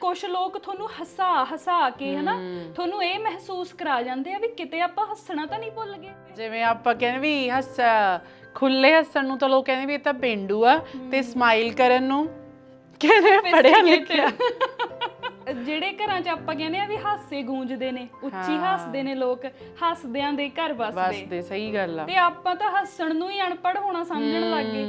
ਕੁਝ ਲੋਕ ਤੁਹਾਨੂੰ ਹਸਾ ਹਸਾ ਕੇ ਹਨਾ ਤੁਹਾਨੂੰ ਇਹ ਮਹਿਸੂਸ ਕਰਾ ਜਾਂਦੇ ਆ ਵੀ ਕਿਤੇ ਆਪਾਂ ਹੱਸਣਾ ਤਾਂ ਨਹੀਂ ਭੁੱਲ ਗਏ। ਜਿਵੇਂ ਆਪਾਂ ਕਹਿੰਦੇ ਵੀ ਹੱਸ ਖੁੱਲੇ ਹੱਸਣ ਨੂੰ ਤਾਂ ਲੋਕ ਕਹਿੰਦੇ ਵੀ ਇਹ ਤਾਂ ਪਿੰਡੂ ਆ ਤੇ ਸਮਾਈਲ ਕਰਨ ਨੂੰ ਕਹਿੰਦੇ ਪੜਿਆ ਲਿਖਿਆ। ਜਿਹੜੇ ਘਰਾਂ 'ਚ ਆਪਾਂ ਕਹਿੰਦੇ ਆ ਵੀ ਹਾਸੇ ਗੂੰਜਦੇ ਨੇ ਉੱਚੀ ਹੱਸਦੇ ਨੇ ਲੋਕ ਹੱਸਦਿਆਂ ਦੇ ਘਰ ਵਸਦੇ। ਦੇ ਸਹੀ ਗੱਲ ਆ। ਤੇ ਆਪਾਂ ਤਾਂ ਹੱਸਣ ਨੂੰ ਹੀ ਅਨਪੜ੍ਹ ਹੋਣਾ ਸਮਝਣ ਲੱਗ ਗਏ।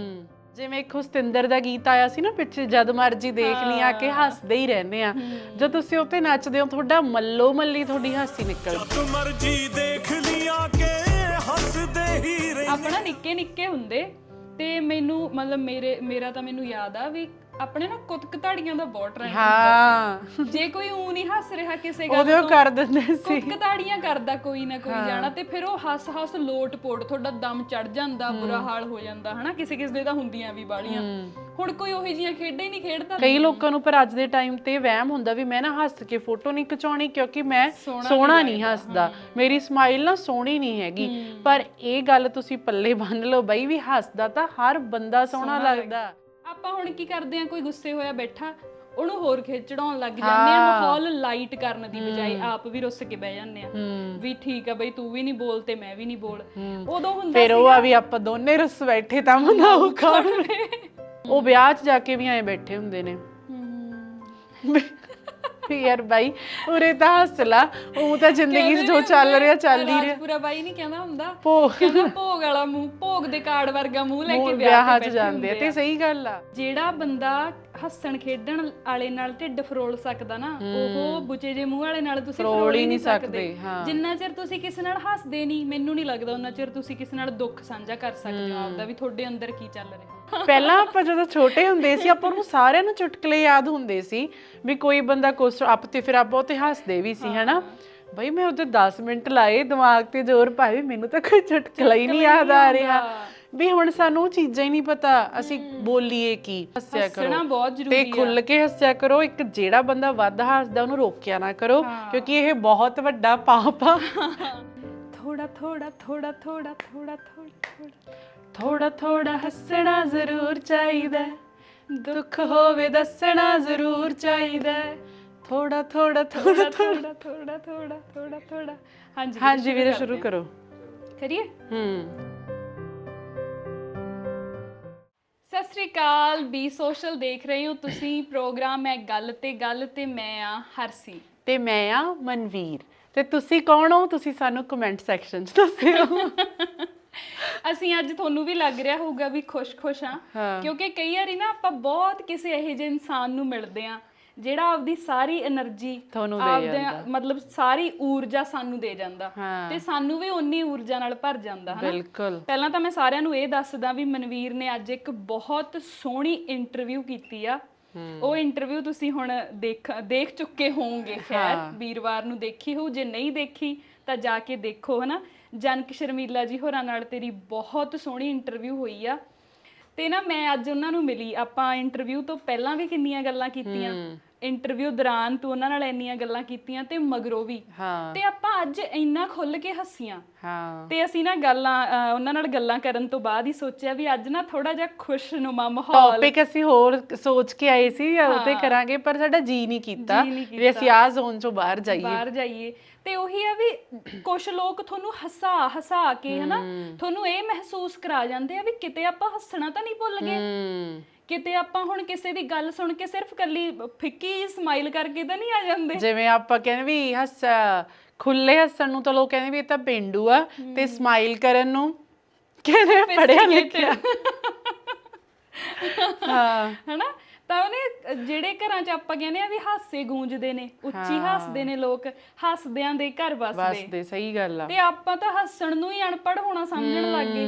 ਜਿਵੇਂ ਇੱਕ ਸਤਿੰਦਰ ਦਾ ਗੀਤ ਆਇਆ ਸੀ ਨਾ ਪਿੱਛੇ ਜਦ ਮਰਜ਼ੀ ਦੇਖ ਲਈ ਆ ਕੇ ਹੱਸਦੇ ਹੀ ਰਹਿੰਦੇ ਆ। ਜਦ ਤੁਸੀਂ ਉੱਤੇ ਨੱਚਦੇ ਹੋ ਤੁਹਾਡਾ ਮੱਲੋ ਮੱਲੀ ਤੁਹਾਡੀ ਹਾਸੀ ਨਿਕਲ ਜਦ ਮਰਜ਼ੀ ਦੇਖ ਲਿਆ ਕੇ ਹੱਸਦੇ ਹੀ ਰਹਿ ਆਪਣਾ ਨਿੱਕੇ ਨਿੱਕੇ ਹੁੰਦੇ ਤੇ ਮੈਨੂੰ ਮਤਲਬ ਮੇਰੇ ਮੇਰਾ ਤਾਂ ਮੈਨੂੰ ਯਾਦ ਆ ਵੀ ਆਪਣੇ ਨਾ ਕੁੱਤ ਕਤਾੜੀਆਂ ਦਾ ਬਹੁਤ ਟ੍ਰੈਂਡ ਹਾਂ। ਜੇ ਕੋਈ ਊ ਨਹੀਂ ਹੱਸ ਰਿਹਾ ਕਿਸੇ ਗੱਲ ਉਹਦੇ ਉਹ ਕਰ ਦਿੰਦੇ ਸੀ। ਕੁੱਤ ਕਤਾੜੀਆਂ ਕਰਦਾ ਕੋਈ ਨਾ ਕੋਈ ਜਾਣਾ ਤੇ ਫਿਰ ਉਹ ਹੱਸ ਹੱਸ ਲੋਟ ਪੋਟ ਤੁਹਾਡਾ ਦਮ ਚੜ ਜਾਂਦਾ ਬੁਰਾ ਹਾਲ ਹੋ ਜਾਂਦਾ ਹਨਾ? ਕਿਸੇ ਕਿਸੇ ਦੇ ਤਾਂ ਹੁੰਦੀਆਂ ਵੀ ਬਾਲੀਆਂ। ਹੁਣ ਕੋਈ ਉਹੋ ਜਿਹੀਆਂ ਖੇਡਾਂ ਹੀ ਨਹੀਂ ਖੇਡਦਾ। ਕਈ ਲੋਕਾਂ ਨੂੰ ਪਰ ਅੱਜ ਦੇ ਟਾਈਮ ਤੇ ਵਹਿਮ ਹੁੰਦਾ ਵੀ ਮੈਂ ਨਾ ਹੱਸ ਕੇ ਫੋਟੋ ਨਹੀਂ ਖਿਚਾਉਣੀ ਕਿਉਂਕਿ ਮੈਂ ਸੋਹਣਾ ਨਹੀਂ ਹੱਸਦਾ। ਮੇਰੀ ਸਮਾਈਲ ਨਾ ਸੋਹਣੀ ਨਹੀਂ ਹੈਗੀ। ਪਰ ਇਹ ਗੱਲ ਤੁਸੀਂ ਪੱਲੇ ਬੰਨ ਲਓ ਬਈ ਵੀ ਹੱਸਦਾ ਤਾਂ ਹਰ ਬੰਦਾ ਸੋਹਣਾ ਲੱਗਦਾ। ਆਪਾਂ ਹੁਣ ਕੀ ਕਰਦੇ ਆ ਕੋਈ ਗੁੱਸੇ ਹੋਇਆ ਬੈਠਾ ਉਹਨੂੰ ਹੋਰ ਖਿਚੜਾਉਣ ਲੱਗ ਜਾਂਦੇ ਆ ਮਾਹੌਲ ਲਾਈਟ ਕਰਨ ਦੀ ਬਜਾਏ ਆਪ ਵੀ ਰੁੱਸ ਕੇ ਬਹਿ ਜਾਂਦੇ ਆ ਵੀ ਠੀਕ ਆ ਬਈ ਤੂੰ ਵੀ ਨਹੀਂ ਬੋਲ ਤੇ ਮੈਂ ਵੀ ਨਹੀਂ ਬੋਲ। ਉਦੋਂ ਹੁੰਦਾ ਫਿਰ ਉਹ ਆ ਵੀ ਆਪਾਂ ਦੋਨੇ ਰਸ ਬੈਠੇ ਤਾਂ ਮਨਾਉ ਕੌਣ ਉਹ ਵਿਆਹ 'ਚ ਜਾ ਕੇ ਵੀ ਐਂ ਬੈਠੇ ਹੁੰਦੇ ਨੇ। ਯਾਰ ਬਾਈ ਉਰੇ ਤਾਂ ਹੱਸ ਲਾ ਉਹ ਤਾਂ ਜ਼ਿੰਦਗੀ 'ਚ ਜੋ ਚੱਲ ਰਿਹਾ ਚੱਲ ਹੀ ਰਿਹਾ। ਰਾਜਪੁਰਾ ਬਾਈ ਨਹੀਂ ਕਹਿੰਦਾ ਹੁੰਦਾ? ਭੋਗ। ਕਹਿੰਦਾ ਭੋਗ ਵਾਲਾ ਮੂੰਹ ਭੋਗ ਦੇ ਕਾਰਡ ਵਰਗਾ ਮੂੰਹ ਲੈ ਕੇ ਵਿਆਹ 'ਚ ਜਾਂਦੇ ਆ ਤੇ ਸਹੀ ਗੱਲ ਆ। ਜਿਹੜਾ ਬੰਦਾ ਹੱਸਣ ਖੇਡਣ ਵਾਲੇ ਨਾਲ ਢਿੱਡ ਫਰੋਲ ਸਕਦਾ ਨਾ ਉਹ ਬੁਚੇ ਜੇ ਮੂੰਹ ਵਾਲੇ ਨਾਲ ਤੁਸੀਂ ਫਰੋਲ ਹੀ ਨਹੀਂ ਸਕਦੇ। ਜਿੰਨਾ ਚਿਰ ਤੁਸੀਂ ਕਿਸੇ ਨਾਲ ਹੱਸਦੇ ਨਹੀਂ ਮੈਨੂੰ ਨਹੀਂ ਲੱਗਦਾ ਉਹਨਾਂ ਚਿਰ ਤੁਸੀਂ ਕਿਸੇ ਨਾਲ ਦੁੱਖ ਸਾਂਝਾ ਕਰ ਸਕਦੇ ਹੋ ਆਪਦਾ ਵੀ ਤੁਹਾਡੇ ਅੰਦਰ ਕੀ ਚੱਲ ਰਿਹਾ। ਪਹਿਲਾਂ ਆਪਾਂ ਜਦੋਂ ਛੋਟੇ ਹੁੰਦੇ ਸੀ ਆਪਾਂ ਨੂੰ ਸਾਰਿਆਂ ਨੂੰ ਚੁਟਕਲੇ ਯਾਦ ਹੁੰਦੇ ਸੀ ਵੀ ਕੋਈ ਬੰਦਾ ਕੁਛ ਆਪ ਤੇ ਫਿਰ ਆਪਾਂ ਉਹ ਤੇ ਹੱਸਦੇ ਵੀ ਸੀ ਹੈਨਾ? ਬਈ ਮੈਂ ਉਹਦੇ 10 ਮਿੰਟ ਲਾਏ ਦਿਮਾਗ ਤੇ ਜ਼ੋਰ ਪਾਏ ਮੈਨੂੰ ਤਾਂ ਕੋਈ ਚੁਟਕਲਾ ਹੀ ਨਹੀਂ ਯਾਦ ਆ ਰਿਹਾ। ਵੀ ਹੁਣ ਸਾਨੂੰ ਚੀਜ਼ਾਂ ਹੀ ਨਹੀਂ ਪਤਾ ਅਸੀਂ ਬੋਲੀਏ ਕੀ ਹੱਸਿਆ ਕਰੋ ਹੱਸਣਾ ਬਹੁਤ ਤੇ ਜ਼ਰੂਰੀ ਖੁੱਲ ਕੇ ਹੱਸਿਆ ਕਰੋ ਇੱਕ ਜਿਹੜਾ ਬੰਦਾ ਵੱਧ ਹੱਸਦਾ ਉਹਨੂੰ ਰੋਕਿਆ ਨਾ ਕਰੋ ਕਿਉਂਕਿ ਇਹ ਬਹੁਤ ਵੱਡਾ ਪਾਪ ਆ ਥੋੜਾ ਥੋੜਾ ਥੋੜਾ ਥੋੜਾ ਥੋੜਾ ਥੋੜਾ ਥੋੜਾ ਥੋੜਾ ਹੱਸਣਾ ਜ਼ਰੂਰ ਚਾਹੀਦਾ। ਦੁੱਖ ਹੋਵੇ ਦੱਸਣਾ ਜ਼ਰੂਰ ਚਾਹੀਦਾ। ਥੋੜਾ ਥੋੜਾ ਥੋੜਾ ਥੋੜਾ ਥੋੜਾ ਥੋੜਾ ਥੋੜਾ ਥੋੜਾ ਹਾਂਜੀ ਹਾਂਜੀ ਵੀਰੇ ਸ਼ੁਰੂ ਕਰੋ ਕਰੀਏ ਹੂੰ ਸਤਿ ਸ੍ਰੀ ਅਕਾਲ ਬੀ ਸੋਸ਼ਲ ਦੇਖ ਰਹੇ ਹੋ ਤੁਸੀਂ। ਪ੍ਰੋਗਰਾਮ ਹੈ ਗੱਲ ਤੇ ਗੱਲ ਤੇ ਮੈਂ ਆ ਹਰਸੀ। ਤੇ ਮੈਂ ਆ ਮਨਵੀਰ। ਤੇ ਤੁਸੀਂ ਕੌਣ ਹੋ? ਤੁਸੀਂ ਸਾਨੂੰ ਕਮੈਂਟ ਸੈਕਸ਼ਨ 'ਚ ਦੱਸਿਓ। ਅਸੀਂ ਅੱਜ ਤੁਹਾਨੂੰ ਵੀ ਲੱਗ ਰਿਹਾ ਹੋਊਗਾ ਵੀ ਖੁਸ਼-ਖੁਸ਼ ਆ ਹਾਂ। ਕਿਉਂਕਿ ਕਈ ਵਾਰੀ ਨਾ ਆਪਾਂ ਬਹੁਤ ਕਿਸੇ ਇਹੋ ਜਿਹੇ ਇਨਸਾਨ ਨੂੰ ਮਿਲਦੇ ਆ ਜਿਹੜਾ ਆਪਦੀ ਸਾਰੀ એનર્ਜੀ ਤੁਹਾਨੂੰ ਦੇ ਜਾਂਦਾ। ਮਤਲਬ ਸਾਰੀ ਊਰਜਾ ਸਾਨੂੰ ਦੇ ਜਾਂਦਾ। ਤੇ ਸਾਨੂੰ ਵੀ ਓਨੀ ਊਰਜਾ ਨਾਲ ਭਰ ਜਾਂਦਾ ਹਨਾ? ਬਿਲਕੁਲ। ਪਹਿਲਾਂ ਤਾਂ ਮੈਂ ਸਾਰਿਆਂ ਨੂੰ ਇਹ ਦੱਸਦਾ ਵੀ ਮਨਵੀਰ ਨੇ ਅੱਜ ਇੱਕ ਬਹੁਤ ਸੋਹਣੀ ਇੰਟਰਵਿਊ ਕੀਤੀ ਆ। ਉਹ ਇੰਟਰਵਿਊ ਤੁਸੀਂ ਹੁਣ ਦੇਖ ਦੇਖ ਚੁੱਕੇ ਹੋਵੋਗੇ ਖੈਰ ਵੀਰਵਾਰ ਨੂੰ ਦੇਖੀ ਹੋ ਜੇ ਨਹੀਂ ਦੇਖੀ ਤਾਂ ਜਾ ਕੇ ਦੇਖੋ ਹਨਾ? ਜਨਕ ਸ਼ਰਮੀਲਾ ਜੀ ਹੋਰਾਂ ਨਾਲ ਤੇਰੀ ਬਹੁਤ ਸੋਹਣੀ ਇੰਟਰਵਿਊ ਹੋਈ ਆ। ਤੇ ਨਾ ਮੈਂ ਅੱਜ ਉਹਨਾਂ ਨੂੰ ਮਿਲੀ, ਆਪਾਂ ਇੰਟਰਵਿਊ ਤੋਂ ਪਹਿਲਾਂ ਵੀ ਕਿੰਨੀਆਂ ਗੱਲਾਂ ਕੀਤੀਆਂ। ਇੰਟਰਵਿਊ ਦੌਰਾਨ ਤੂੰ ਉਹਨਾਂ ਨਾਲ ਇੰਨੀਆਂ ਗੱਲਾਂ ਕੀਤੀਆਂ ਤੇ ਮਗਰੋਂ ਵੀ। ਹਾਂ। ਤੇ ਆਪਾਂ ਅੱਜ ਇੰਨਾ ਖੁੱਲ ਕੇ ਹੱਸੀਆਂ। ਹਾਂ। ਤੇ ਅਸੀਂ ਨਾ ਗੱਲਾਂ ਉਹਨਾਂ ਨਾਲ ਗੱਲਾਂ ਕਰਨ ਤੋਂ ਬਾਅਦ ਹੀ ਸੋਚਿਆ ਵੀ ਅੱਜ ਨਾ ਥੋੜਾ ਜਿਹਾ ਖੁਸ਼ਨੁਮਾ ਮਾਹੌਲ ਟੌਪਿਕ ਅਸੀਂ ਹੋਰ ਸੋਚ ਕੇ ਆਏ ਸੀ ਉਹ ਤੇ ਕਰਾਂਗੇ ਪਰ ਸਾਡਾ ਜੀ ਨਹੀਂ ਕੀਤਾ। ਨਹੀਂ ਵੀ ਅਸੀਂ ਆ ਜ਼ੋਨ ਚੋਂ ਬਾਹਰ ਜਾਈਏ। ਬਾਹਰ ਜਾਈਏ। ਤੇ ਉਹੀ ਆ ਵੀ ਕੁਝ ਲੋਕ ਤੁਹਾਨੂੰ ਹਸਾ ਹਸਾ ਕੇ ਹਨਾ ਤੁਹਾਨੂੰ ਇਹ ਮਹਿਸੂਸ ਕਰਾ ਜਾਂਦੇ ਆ ਵੀ ਕਿਤੇ ਆਪਾਂ ਹੱਸਣਾ ਤਾਂ ਨਹੀਂ ਭੁੱਲ ਗਏ। ਹੂੰ। ਕਿਤੇ ਆਪਾਂ ਹੁਣ ਕਿਸੇ ਦੀ ਗੱਲ ਸੁਣ ਕੇ ਸਿਰਫ ਕੱਲੀ ਫਿੱਕੀ ਸਮਾਈਲ ਕਰਕੇ ਤਾਂ ਨਹੀਂ ਆ ਜਾਂਦੇ? ਜਿਵੇਂ ਆਪਾਂ ਕਹਿੰਦੇ ਵੀ ਹੱਸ ਖੁੱਲੇ ਹੱਸਣ ਨੂੰ ਤਾਂ ਲੋਕ ਕਹਿੰਦੇ ਵੀ ਇਹ ਤਾਂ ਪਿੰਡੂ ਆ ਤੇ ਸਮਾਈਲ ਕਰਨ ਨੂੰ ਕਹਿੰਦੇ ਪੜਿਆ ਲਿਖਿਆ। ਹਾਂ। ਹਨਾ? ਤਾਂ ਉਹਨੇ ਜਿਹੜੇ ਘਰਾਂ 'ਚ ਆਪਾਂ ਕਹਿੰਦੇ ਆ ਵੀ ਹਾਸੇ ਗੂੰਜਦੇ ਨੇ ਉੱਚੀ ਹੱਸਦੇ ਨੇ ਲੋਕ ਹੱਸਦਿਆਂ ਦੇ ਘਰ ਵਸਦੇ। ਦੇ ਸਹੀ ਗੱਲ ਆ। ਤੇ ਆਪਾਂ ਤਾਂ ਹੱਸਣ ਨੂੰ ਹੀ ਅਨਪੜ੍ਹ ਹੋਣਾ ਸਮਝਣ ਲੱਗ ਗਏ।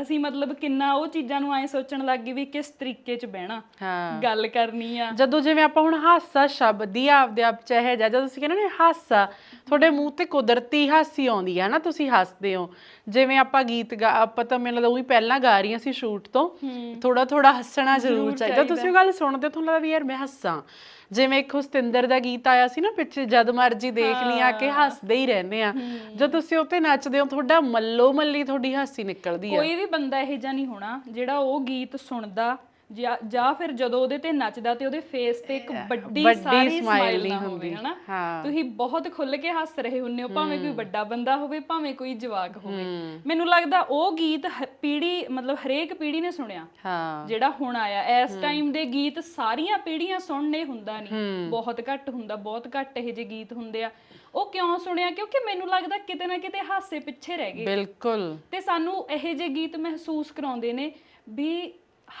ਅਸੀਂ ਮਤਲਬ ਕਿੰਨਾ ਉਹ ਚੀਜ਼ਾਂ ਨੂੰ ਐ ਸੋਚਣ ਲੱਗ ਗਏ ਵੀ ਕਿਸ ਤਰੀਕੇ 'ਚ ਬਹਿਣਾ ਹਾਂ। ਗੱਲ ਕਰਨੀ ਆ। ਜਦੋਂ ਜਿਵੇਂ ਆਪਾਂ ਹੁਣ ਹਾਸਾ ਸ਼ਬਦ ਹੀ ਆਪਦੇ ਆਪ ਚ ਹੈ ਜਦੋਂ ਤੁਸੀਂ ਕਹਿੰਦੇ ਨੇ ਹਾਸਾ ਤੁਹਾਡੇ ਮੂੰਹ ਤੇ ਕੁਦਰਤੀ ਹਾਸੀ ਆਉਂਦੀ ਹੈ ਨਾ ਤੁਸੀਂ ਹੱਸਦੇ ਹੋ। ਜਿਵੇਂ ਆਪਾਂ ਗੀਤ ਗਾ ਆਪਾਂ ਤਾਂ ਮੈਨੂੰ ਲੱਗਦਾ ਉਹੀ ਪਹਿਲਾਂ ਗਾ ਰਹੀਆਂ ਸੀ ਸ਼ੂਟ ਤੋਂ। ਥੋੜਾ ਥੋੜਾ ਹੱਸਣਾ ਜ਼ਰੂਰ ਚਾਹੀਦਾ। ਤੁਸੀਂ ਉਹ ਗੱਲ ਸੁਣਦੇ ਹੋ ਤੁਹਾਨੂੰ ਲੱਗਦਾ ਵੀ ਯਾਰ ਮੈਂ ਹੱਸਾਂ। ਜਿਵੇਂ ਇੱਕ ਸਤਿੰਦਰ ਦਾ ਗੀਤ ਆਇਆ ਸੀ ਨਾ ਪਿੱਛੇ ਜਦ ਮਰਜ਼ੀ ਦੇਖ ਲਈ ਆ ਕੇ ਹੱਸਦੇ ਹੀ ਰਹਿੰਦੇ ਆ। ਜਦ ਤੁਸੀਂ ਉੱਤੇ ਨੱਚਦੇ ਹੋ ਤੁਹਾਡਾ ਮੱਲੋ ਮੱਲੀ ਤੁਹਾਡੀ ਹਾਸੀ ਨਿਕਲਦੀ ਆ। ਕੋਈ ਵੀ ਬੰਦਾ ਇਹੋ ਜਿਹਾ ਨਹੀਂ ਹੋਣਾ ਜਿਹੜਾ ਉਹ ਗੀਤ ਸੁਣਦਾ ਜਾਂ ਜਾਂ ਫਿਰ ਜਦੋਂ ਉਹਦੇ ਤੇ ਨੱਚਦਾ ਤੇ ਉਹਦੇ ਫੇਸ ਤੇ ਇੱਕ ਵੱਡੀ ਸਾਰੀ ਸਮਾਈਲ ਨਹੀਂ ਹੁੰਦੀ। ਹਨਾ। ਤੁਸੀਂ ਬਹੁਤ ਖੁੱਲ ਕੇ ਹੱਸ ਰਹੇ ਹੁੰਨੇ ਹੋ ਭਾਵੇਂ ਕੋਈ ਵੱਡਾ ਬੰਦਾ ਹੋਵੇ ਭਾਵੇਂ ਕੋਈ ਜਵਾਕ ਹੋਵੇ। ਮੈਨੂੰ ਲੱਗਦਾ ਉਹ ਗੀਤ ਪੀੜ੍ਹੀ ਮਤਲਬ ਹਰੇਕ ਪੀੜ੍ਹੀ ਨੇ ਸੁਣਿਆ। ਹਾਂ। ਜਿਹੜਾ ਹੁਣ ਆਇਆ ਇਸ ਟਾਈਮ ਦੇ ਗੀਤ ਸਾਰੀਆਂ ਪੀੜ੍ਹੀਆਂ ਸੁਣਨੇ ਹੁੰਦਾ ਨਹੀਂ ਬਹੁਤ ਘੱਟ ਹੁੰਦਾ ਬਹੁਤ ਘੱਟ ਇਹ ਜਿਹੇ ਗੀਤ ਹੁੰਦੇ ਆ। ਉਹ ਕਿਉਂ ਸੁਣਿਆ? ਕਿਉਂਕਿ ਮੈਨੂੰ ਲੱਗਦਾ ਕਿਤੇ ਨਾ ਕਿਤੇ ਹਾਸੇ ਪਿੱਛੇ ਰਹਿ ਗਏ। ਬਿਲਕੁਲ। ਤੇ ਸਾਨੂੰ ਇਹ ਜਿਹੇ ਗੀਤ ਮਹਿਸੂਸ ਕਰਾਉਂਦੇ ਨੇ ਵੀ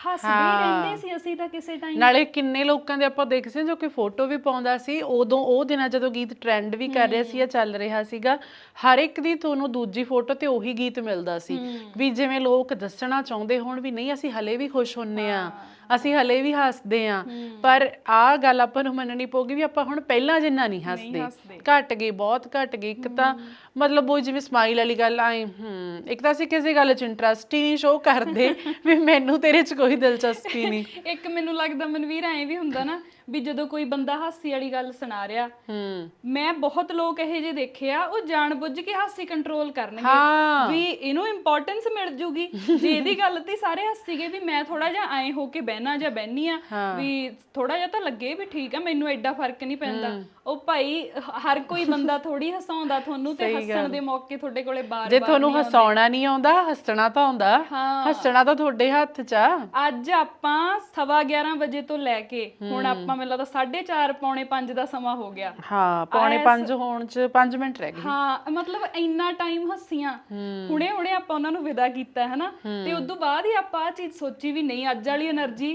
ਹੱਸਦੇ ਹੀ ਰਹਿੰਦੇ ਸੀ ਅਸੀਂ ਤਾਂ ਕਿਸੇ ਟਾਈਮ ਨਾਲੇ ਕਿੰਨੇ ਲੋਕਾਂ ਦੇ ਆਪਾਂ ਦੇਖ ਸੀ ਜੋ ਕਿ ਫੋਟੋ ਵੀ ਪਾਉਂਦਾ ਸੀ ਉਦੋਂ ਉਹ ਦਿਨਾਂ ਜਦੋਂ ਗੀਤ ਟ੍ਰੈਂਡ ਵੀ ਕਰ ਰਿਹਾ ਸੀ ਜਾਂ ਚੱਲ ਰਿਹਾ ਸੀਗਾ ਹਰ ਇੱਕ ਦੀ ਤੁਹਾਨੂੰ ਦੂਜੀ ਫੋਟੋ ਤੇ ਉਹੀ ਗੀਤ ਮਿਲਦਾ ਸੀ। ਵੀ ਜਿਵੇਂ ਲੋਕ ਦੱਸਣਾ ਚਾਹੁੰਦੇ ਹੋਣ ਵੀ ਨਹੀਂ ਅਸੀਂ ਹਲੇ ਵੀ ਖੁਸ਼ ਹੁੰਨੇ ਆ। ਅਸੀਂ ਹਲੇ ਵੀ ਹੱਸਦੇ ਆ ਪਰ ਆਹ ਗੱਲ ਆਪਾਂ ਨੂੰ ਮੰਨਣੀ ਪਊਗੀ ਵੀ ਆਪਾਂ ਹੁਣ ਪਹਿਲਾਂ ਜਿੰਨਾ ਨਹੀਂ ਹੱਸਦੇ। ਘਟ ਗਏ ਬਹੁਤ ਘਟ ਗਏ। ਇੱਕ ਤਾਂ ਮਤਲਬ ਉਹ ਜਿਵੇਂ ਸਮਾਈਲ ਵਾਲੀ ਗੱਲ ਆਏ ਹੂੰ ਇੱਕ ਤਾਂ ਅਸੀਂ ਕਿਸੇ ਗੱਲ 'ਚ ਇੰਟਰਸਟ ਹੀ ਨਹੀਂ ਸ਼ੋ ਕਰਦੇ ਵੀ ਮੈਨੂੰ ਤੇਰੇ 'ਚ ਕੋਈ ਦਿਲਚਸਪੀ ਨਹੀਂ। ਇੱਕ ਮੈਨੂੰ ਲੱਗਦਾ ਮਨਵੀਰ ਐਂ ਵੀ ਹੁੰਦਾ ਨਾ ਵੀ ਜਦੋਂ ਕੋਈ ਬੰਦਾ ਹਾਸੀ ਵਾਲੀ ਗੱਲ ਸੁਣਾ ਰਿਹਾ ਹੂੰ। ਮੈਂ ਬਹੁਤ ਲੋਕ ਇਹੋ ਜਿਹੇ ਦੇਖੇ ਆ ਉਹ ਜਾਣਬੁੱਝ ਕੇ ਹਾਸੀ ਕੰਟਰੋਲ ਕਰਨਗੇ। ਹਾਂ। ਵੀ ਇਹਨੂੰ ਇੰਪੋਰਟੈਂਸ ਮਿਲ ਜੂਗੀ। ਜੇ ਇਹਦੀ ਗੱਲ ਤੇ ਸਾਰੇ ਹੱਸੀਗੇ ਵੀ ਮੈਂ ਥੋੜਾ ਜਿਹਾ ਐ ਹੋ ਕੇ ਬਹਿਣਾ ਜਾਂ ਬਹਿਨੀ ਆ ਵੀ ਥੋੜਾ ਜਿਹਾ ਤਾਂ ਲੱਗੇ ਵੀ ਠੀਕ ਆ ਮੈਨੂੰ ਐਡਾ ਫ਼ਰਕ ਨਹੀਂ ਪੈਂਦਾ। ਉਹ ਭਾਈ ਹ- ਹਰ ਕੋਈ ਬੰਦਾ ਥੋੜੀ ਹਸਾਉਂਦਾ ਤੁਹਾਨੂੰ ਤੇ ਹੱਸਣ ਦੇ ਮੌਕੇ ਤੁਹਾਡੇ ਕੋਲੇ ਬਾਰ ਜੇ ਤੁਹਾਨੂੰ ਹਸਾਉਣਾ ਨਹੀਂ ਆਉਂਦਾ ਹੱਸਣਾ ਤਾਂ ਆਉਂਦਾ। ਹਾਂ। ਹੱਸਣਾ ਤਾਂ ਤੁਹਾਡੇ ਹੱਥ 'ਚ ਆ। ਅੱਜ ਆਪਾਂ ਸਵਾ 11 ਵਜੇ ਤੋਂ ਲੈ ਕੇ ਹੁਣ ਆਪਾਂ ਆਪਾਂ ਮੈਨੂੰ ਲੱਗਦਾ 4:30 ਪੌਣੇ 5 ਦਾ ਸਮਾਂ ਹੋ ਗਿਆ। ਹਾਂ ਪੌਣੇ 5 ਹੋਣ ਚ 5 ਮਿੰਟ ਰਹਿ ਗਏ। ਹਾਂ ਮਤਲਬ ਇੰਨਾ ਟਾਈਮ ਹੱਸੀਆਂ। ਹੁਣੇ ਹੁਣੇ ਆਪਾਂ ਉਹਨਾਂ ਨੂੰ ਵਿਦਾ ਕੀਤਾ ਹੈ ਨਾ ਤੇ ਉਸ ਤੋਂ ਬਾਅਦ ਹੀ ਆਪਾਂ ਆ ਚੀਜ਼ ਸੋਚੀ ਵੀ ਨਹੀਂ ਅੱਜ ਵਾਲੀ એનર્ਜੀ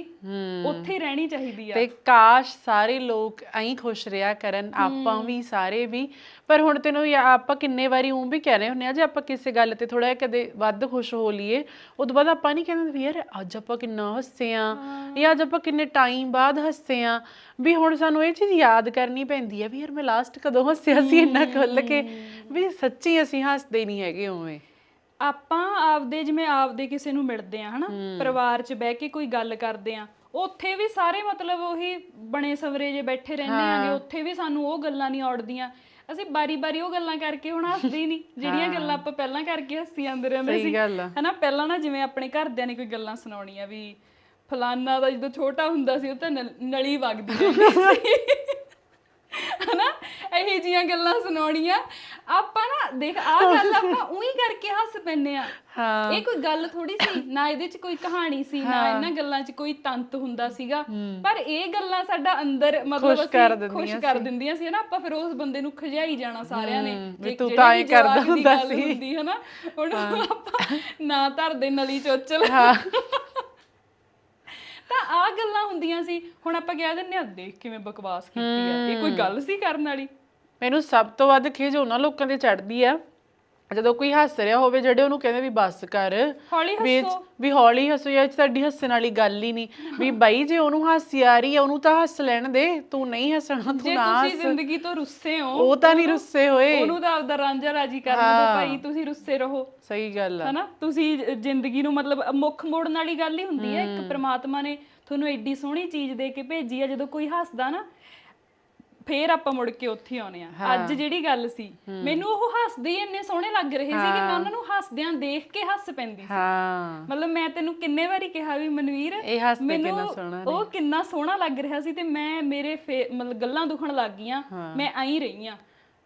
ਉੱਥੇ ਹੀ ਰਹਿਣੀ ਚਾਹੀਦੀ ਆ। ਤੇ ਕਾਸ਼ ਸਾਰੇ ਲੋਕ ਐਂ ਖੁਸ਼ ਰਿਹਾ ਕਰਨ ਆਪਾਂ ਵੀ ਸਾਰੇ ਵੀ ਪਰ ਹੁਣ ਤੈਨੂੰ ਯਾ- ਆਪਾਂ ਕਿੰਨੇ ਵਾਰੀ ਉਹ ਵੀ ਕਹਿ ਰਹੇ ਹੁੰਨੇ ਆ ਜੇ ਆਪਾਂ ਕਿਸੇ ਗੱਲ ਤੇ ਥੋੜਾ ਕਦੇ ਵੱਧ ਖੁਸ਼ ਹੋ ਲਈਏ ਉਦੋਂ ਬਾਅਦ ਆਪਾਂ ਨਹੀਂ ਕਹਿੰਦੇ ਵੀ ਯਾਰ ਅੱਜ ਆਪਾਂ ਕਿੰਨਾ ਹੱਸੇ ਆ ਜਾਂ ਅੱਜ ਆਪਾਂ ਕਿੰਨੇ ਟਾਈਮ ਬਾਅਦ ਹੱਸੇ ਆ। ਵੀ ਹੁਣ ਸਾਨੂੰ ਇਹ ਚੀਜ਼ ਯਾਦ ਕਰਨੀ ਪੈਂਦੀ ਆ ਵੀ ਯਾਰ ਮੈਂ ਲਾਸਟ ਕਦੋਂ ਹੱਸਿਆ ਸੀ ਇੰਨਾ ਖੁੱਲ ਕੇ। ਵੀ ਸੱਚੀ ਅਸੀਂ ਹੱਸਦੇ ਨਹੀਂ ਹੈਗੇ ਉਵੇਂ। ਆਪਾਂ ਆਪਦੇ ਜਿਵੇਂ ਆਪਦੇ ਕਿਸੇ ਨੂੰ ਮਿਲਦੇ ਆ ਹਨਾ? ਪਰਿਵਾਰ 'ਚ ਬਹਿ ਕੇ ਕੋਈ ਗੱਲ ਕਰਦੇ ਆ। ਉੱਥੇ ਵੀ ਸਾਰੇ ਮਤਲਬ ਉਹੀ ਬਣੇ ਸਵਰੇ ਜੇ ਬੈਠੇ ਰਹਿੰਦੇ ਆਗੇ ਉੱਥੇ ਵੀ ਸਾਨੂੰ ਉਹ ਗੱਲਾਂ ਨਹੀਂ ਔੜਦੀਆਂ ਅਸੀਂ ਬਾਰੀ-ਬਾਰੀ ਉਹ ਗੱਲਾਂ ਕਰਕੇ ਹੁਣ ਹੱਸਦੇ ਹੀ ਨਹੀਂ। ਜਿਹੜੀਆਂ ਗੱਲਾਂ ਆਪਾਂ ਪਹਿਲਾਂ ਕਰਕੇ ਹੱਸੀ ਜਾਂਦੇ ਰਹਿੰਦੇ ਸੀ। ਗੱਲ ਆ। ਹਨਾ ਪਹਿਲਾਂ ਨਾ ਜਿਵੇਂ ਆਪਣੇ ਘਰਦਿਆਂ ਨੇ ਕੋਈ ਗੱਲਾਂ ਸੁਣਾਉਣੀਆਂ ਵੀ ਫਲਾਨਾ ਦਾ ਜਦੋਂ ਛੋਟਾ ਹੁੰਦਾ ਸੀ ਉਹ ਤਾਂ ਨਲ- ਨਲੀ ਵਗਦੀ ਰਹਿੰਦੀ ਸੀ। ਹਨਾ? ਇਹ ਜੀਆਂ ਗੱਲਾਂ ਸੁਣਾਉਣੀਆਂ। ਆਪਾਂ ਨਾ ਦੇਖ ਆਹ ਗੱਲ ਆਪਾਂ ਉਹੀ ਕਰਕੇ ਹੱਸ ਪੈਂਦੇ ਆ ਹਾਂ। ਇਹ ਕੋਈ ਗੱਲ ਥੋੜੀ ਸੀ ਨਾ ਇਹਦੇ 'ਚ ਕੋਈ ਕਹਾਣੀ ਸੀ ਨਾ ਇਹਨਾਂ ਗੱਲਾਂ 'ਚ ਕੋਈ ਤੰਤ ਹੁੰਦਾ ਸੀਗਾ। ਪਰ ਇਹ ਗੱਲਾਂ ਸਾਡਾ ਅੰਦਰ ਮਤਲਬ ਖੁਸ਼ ਕਰ ਅਸੀਂ ਖੁਸ਼ ਦਿੰਦੀਆਂ ਕਰ ਦਿੰਦੀਆਂ ਸੀ ਨਾ ਆਪਾਂ ਫਿਰ ਉਸ ਬੰਦੇ ਨੂੰ ਖਿਜਾਈ ਜਾਣਾ ਸਾਰਿਆਂ ਨੇ। ਵੀ ਤੂੰ ਤਾਂ ਐਂ ਕਰਦਾ ਹੁੰਦਾ ਸੀ। ਹੁੰਦੀ ਹੈ ਨਾ ਉਹਨੂੰ ਆਪਾਂ ਨਾ ਧਰਦੇ ਨਲੀ ਚੋਚਲ। ਤਾਂ ਆ ਗੱਲਾਂ ਹੁੰਦੀਆਂ ਸੀ ਹੁਣ ਆਪਾਂ ਕਹਿ ਦਿੰਨੇ ਆ ਦੇਖ ਕਿਵੇਂ ਬਕਵਾਸ ਕੀਤੀ ਆ। ਇਹ ਕੋਈ ਗੱਲ ਸੀ ਕਰਨ ਵਾਲੀ? ਮੈਨੂੰ ਸਭ ਤੋਂ ਵੱਧ ਖਿਜ ਉਹਨਾਂ ਲੋਕਾਂ ਤੇ ਚੜਦੀ ਆ। ਜਦੋਂ ਕੋਈ ਹੱਸ ਰਿਹਾ ਹੋਵੇ ਜਿਹੜੇ ਉਹਨੂੰ ਕਹਿੰਦੇ ਵੀ ਬੱਸ ਕਰ ਹੌਲੀ ਵੀ ਹੱਸੋ। ਹੌਲੀ ਹੱਸੋ ਯਾਰ ਸਾਡੀ ਹੱਸਣ ਵਾਲੀ ਗੱਲ ਹੀ ਨਹੀਂ। ਵੀ ਬਾਈ ਜੇ ਉਹਨੂੰ ਹਾਸੀ ਆ ਰਹੀ ਆ ਉਹਨੂੰ ਤਾਂ ਹੱਸ ਲੈਣ ਦੇ। ਤੂੰ ਨਹੀਂ ਹੱਸਣਾ ਤੂੰ ਜੇ ਨਾ ਤੁਸੀਂ ਹੱਸ। ਜ਼ਿੰਦਗੀ ਤੋਂ ਰੁੱਸੇ ਹੋ ਉਹ ਤਾਂ ਨਹੀਂ ਰੁੱਸੇ ਹੋਏ। ਉਹਨੂੰ ਤਾਂ ਆਪਦਾ ਰਾਂਝਾ ਰਾਜੀ ਕਰਨ ਦਿਓ ਭਾਈ ਤੁਸੀਂ ਰੁੱਸੇ ਰਹੋ। ਸਹੀ ਗੱਲ ਆ। ਹਨਾ? ਤੁਸੀਂ ਜ- ਜ਼ਿੰਦਗੀ ਨੂੰ ਮਤਲਬ ਮੁੱਖ ਮੋੜਨ ਵਾਲੀ ਗੱਲ ਹੀ ਹੁੰਦੀ ਹੈ। ਇੱਕ ਪ੍ਰਮਾਤਮਾ ਨੇ ਤੁਹਾਨੂੰ ਐਡੀ ਸੋਹਣੀ ਚੀਜ਼ ਦੇ ਕੇ ਭੇਜੀ ਆ। ਜਦੋਂ ਕੋਈ ਹੱਸਦਾ ਨਾ ਫੇਰ ਆਪਾਂ ਮੁੜ ਕੇ ਉੱਥੇ ਆਉਨੇ ਆ। ਅੱਜ ਜਿਹੜੀ ਗੱਲ ਸੀ ਮੈਨੂੰ ਉਹ ਹੱਸਦੇ ਹੀ ਇੰਨੇ ਸੋਹਣੇ ਲੱਗ ਰਹੇ ਸੀ ਕਿ ਮੈਂ ਉਹਨਾਂ ਨੂੰ ਹੱਸਦਿਆਂ ਦੇਖ ਕੇ ਹੱਸ ਪੈਂਦੀ ਸੀ। ਹਾਂ। ਮਤਲਬ ਮੈਂ ਤੈਨੂੰ ਕਿੰਨੇ ਵਾਰੀ ਕਿਹਾ ਵੀ ਮਨਵੀਰ ਇਹ ਹੱਸਦੇ ਮੈਨੂੰ ਕਿੰਨਾ ਸੋਹਣਾ ਉਹ ਕਿੰਨਾ ਸੋਹਣਾ ਲੱਗ ਰਿਹਾ ਸੀ ਤੇ ਮੈਂ ਮੇਰੇ ਮਤਲਬ ਗੱਲਾਂ ਦੁਖਣ ਲੱਗ ਗਈਆਂ। ਮੈਂ ਆਈ ਰਹੀ ਆ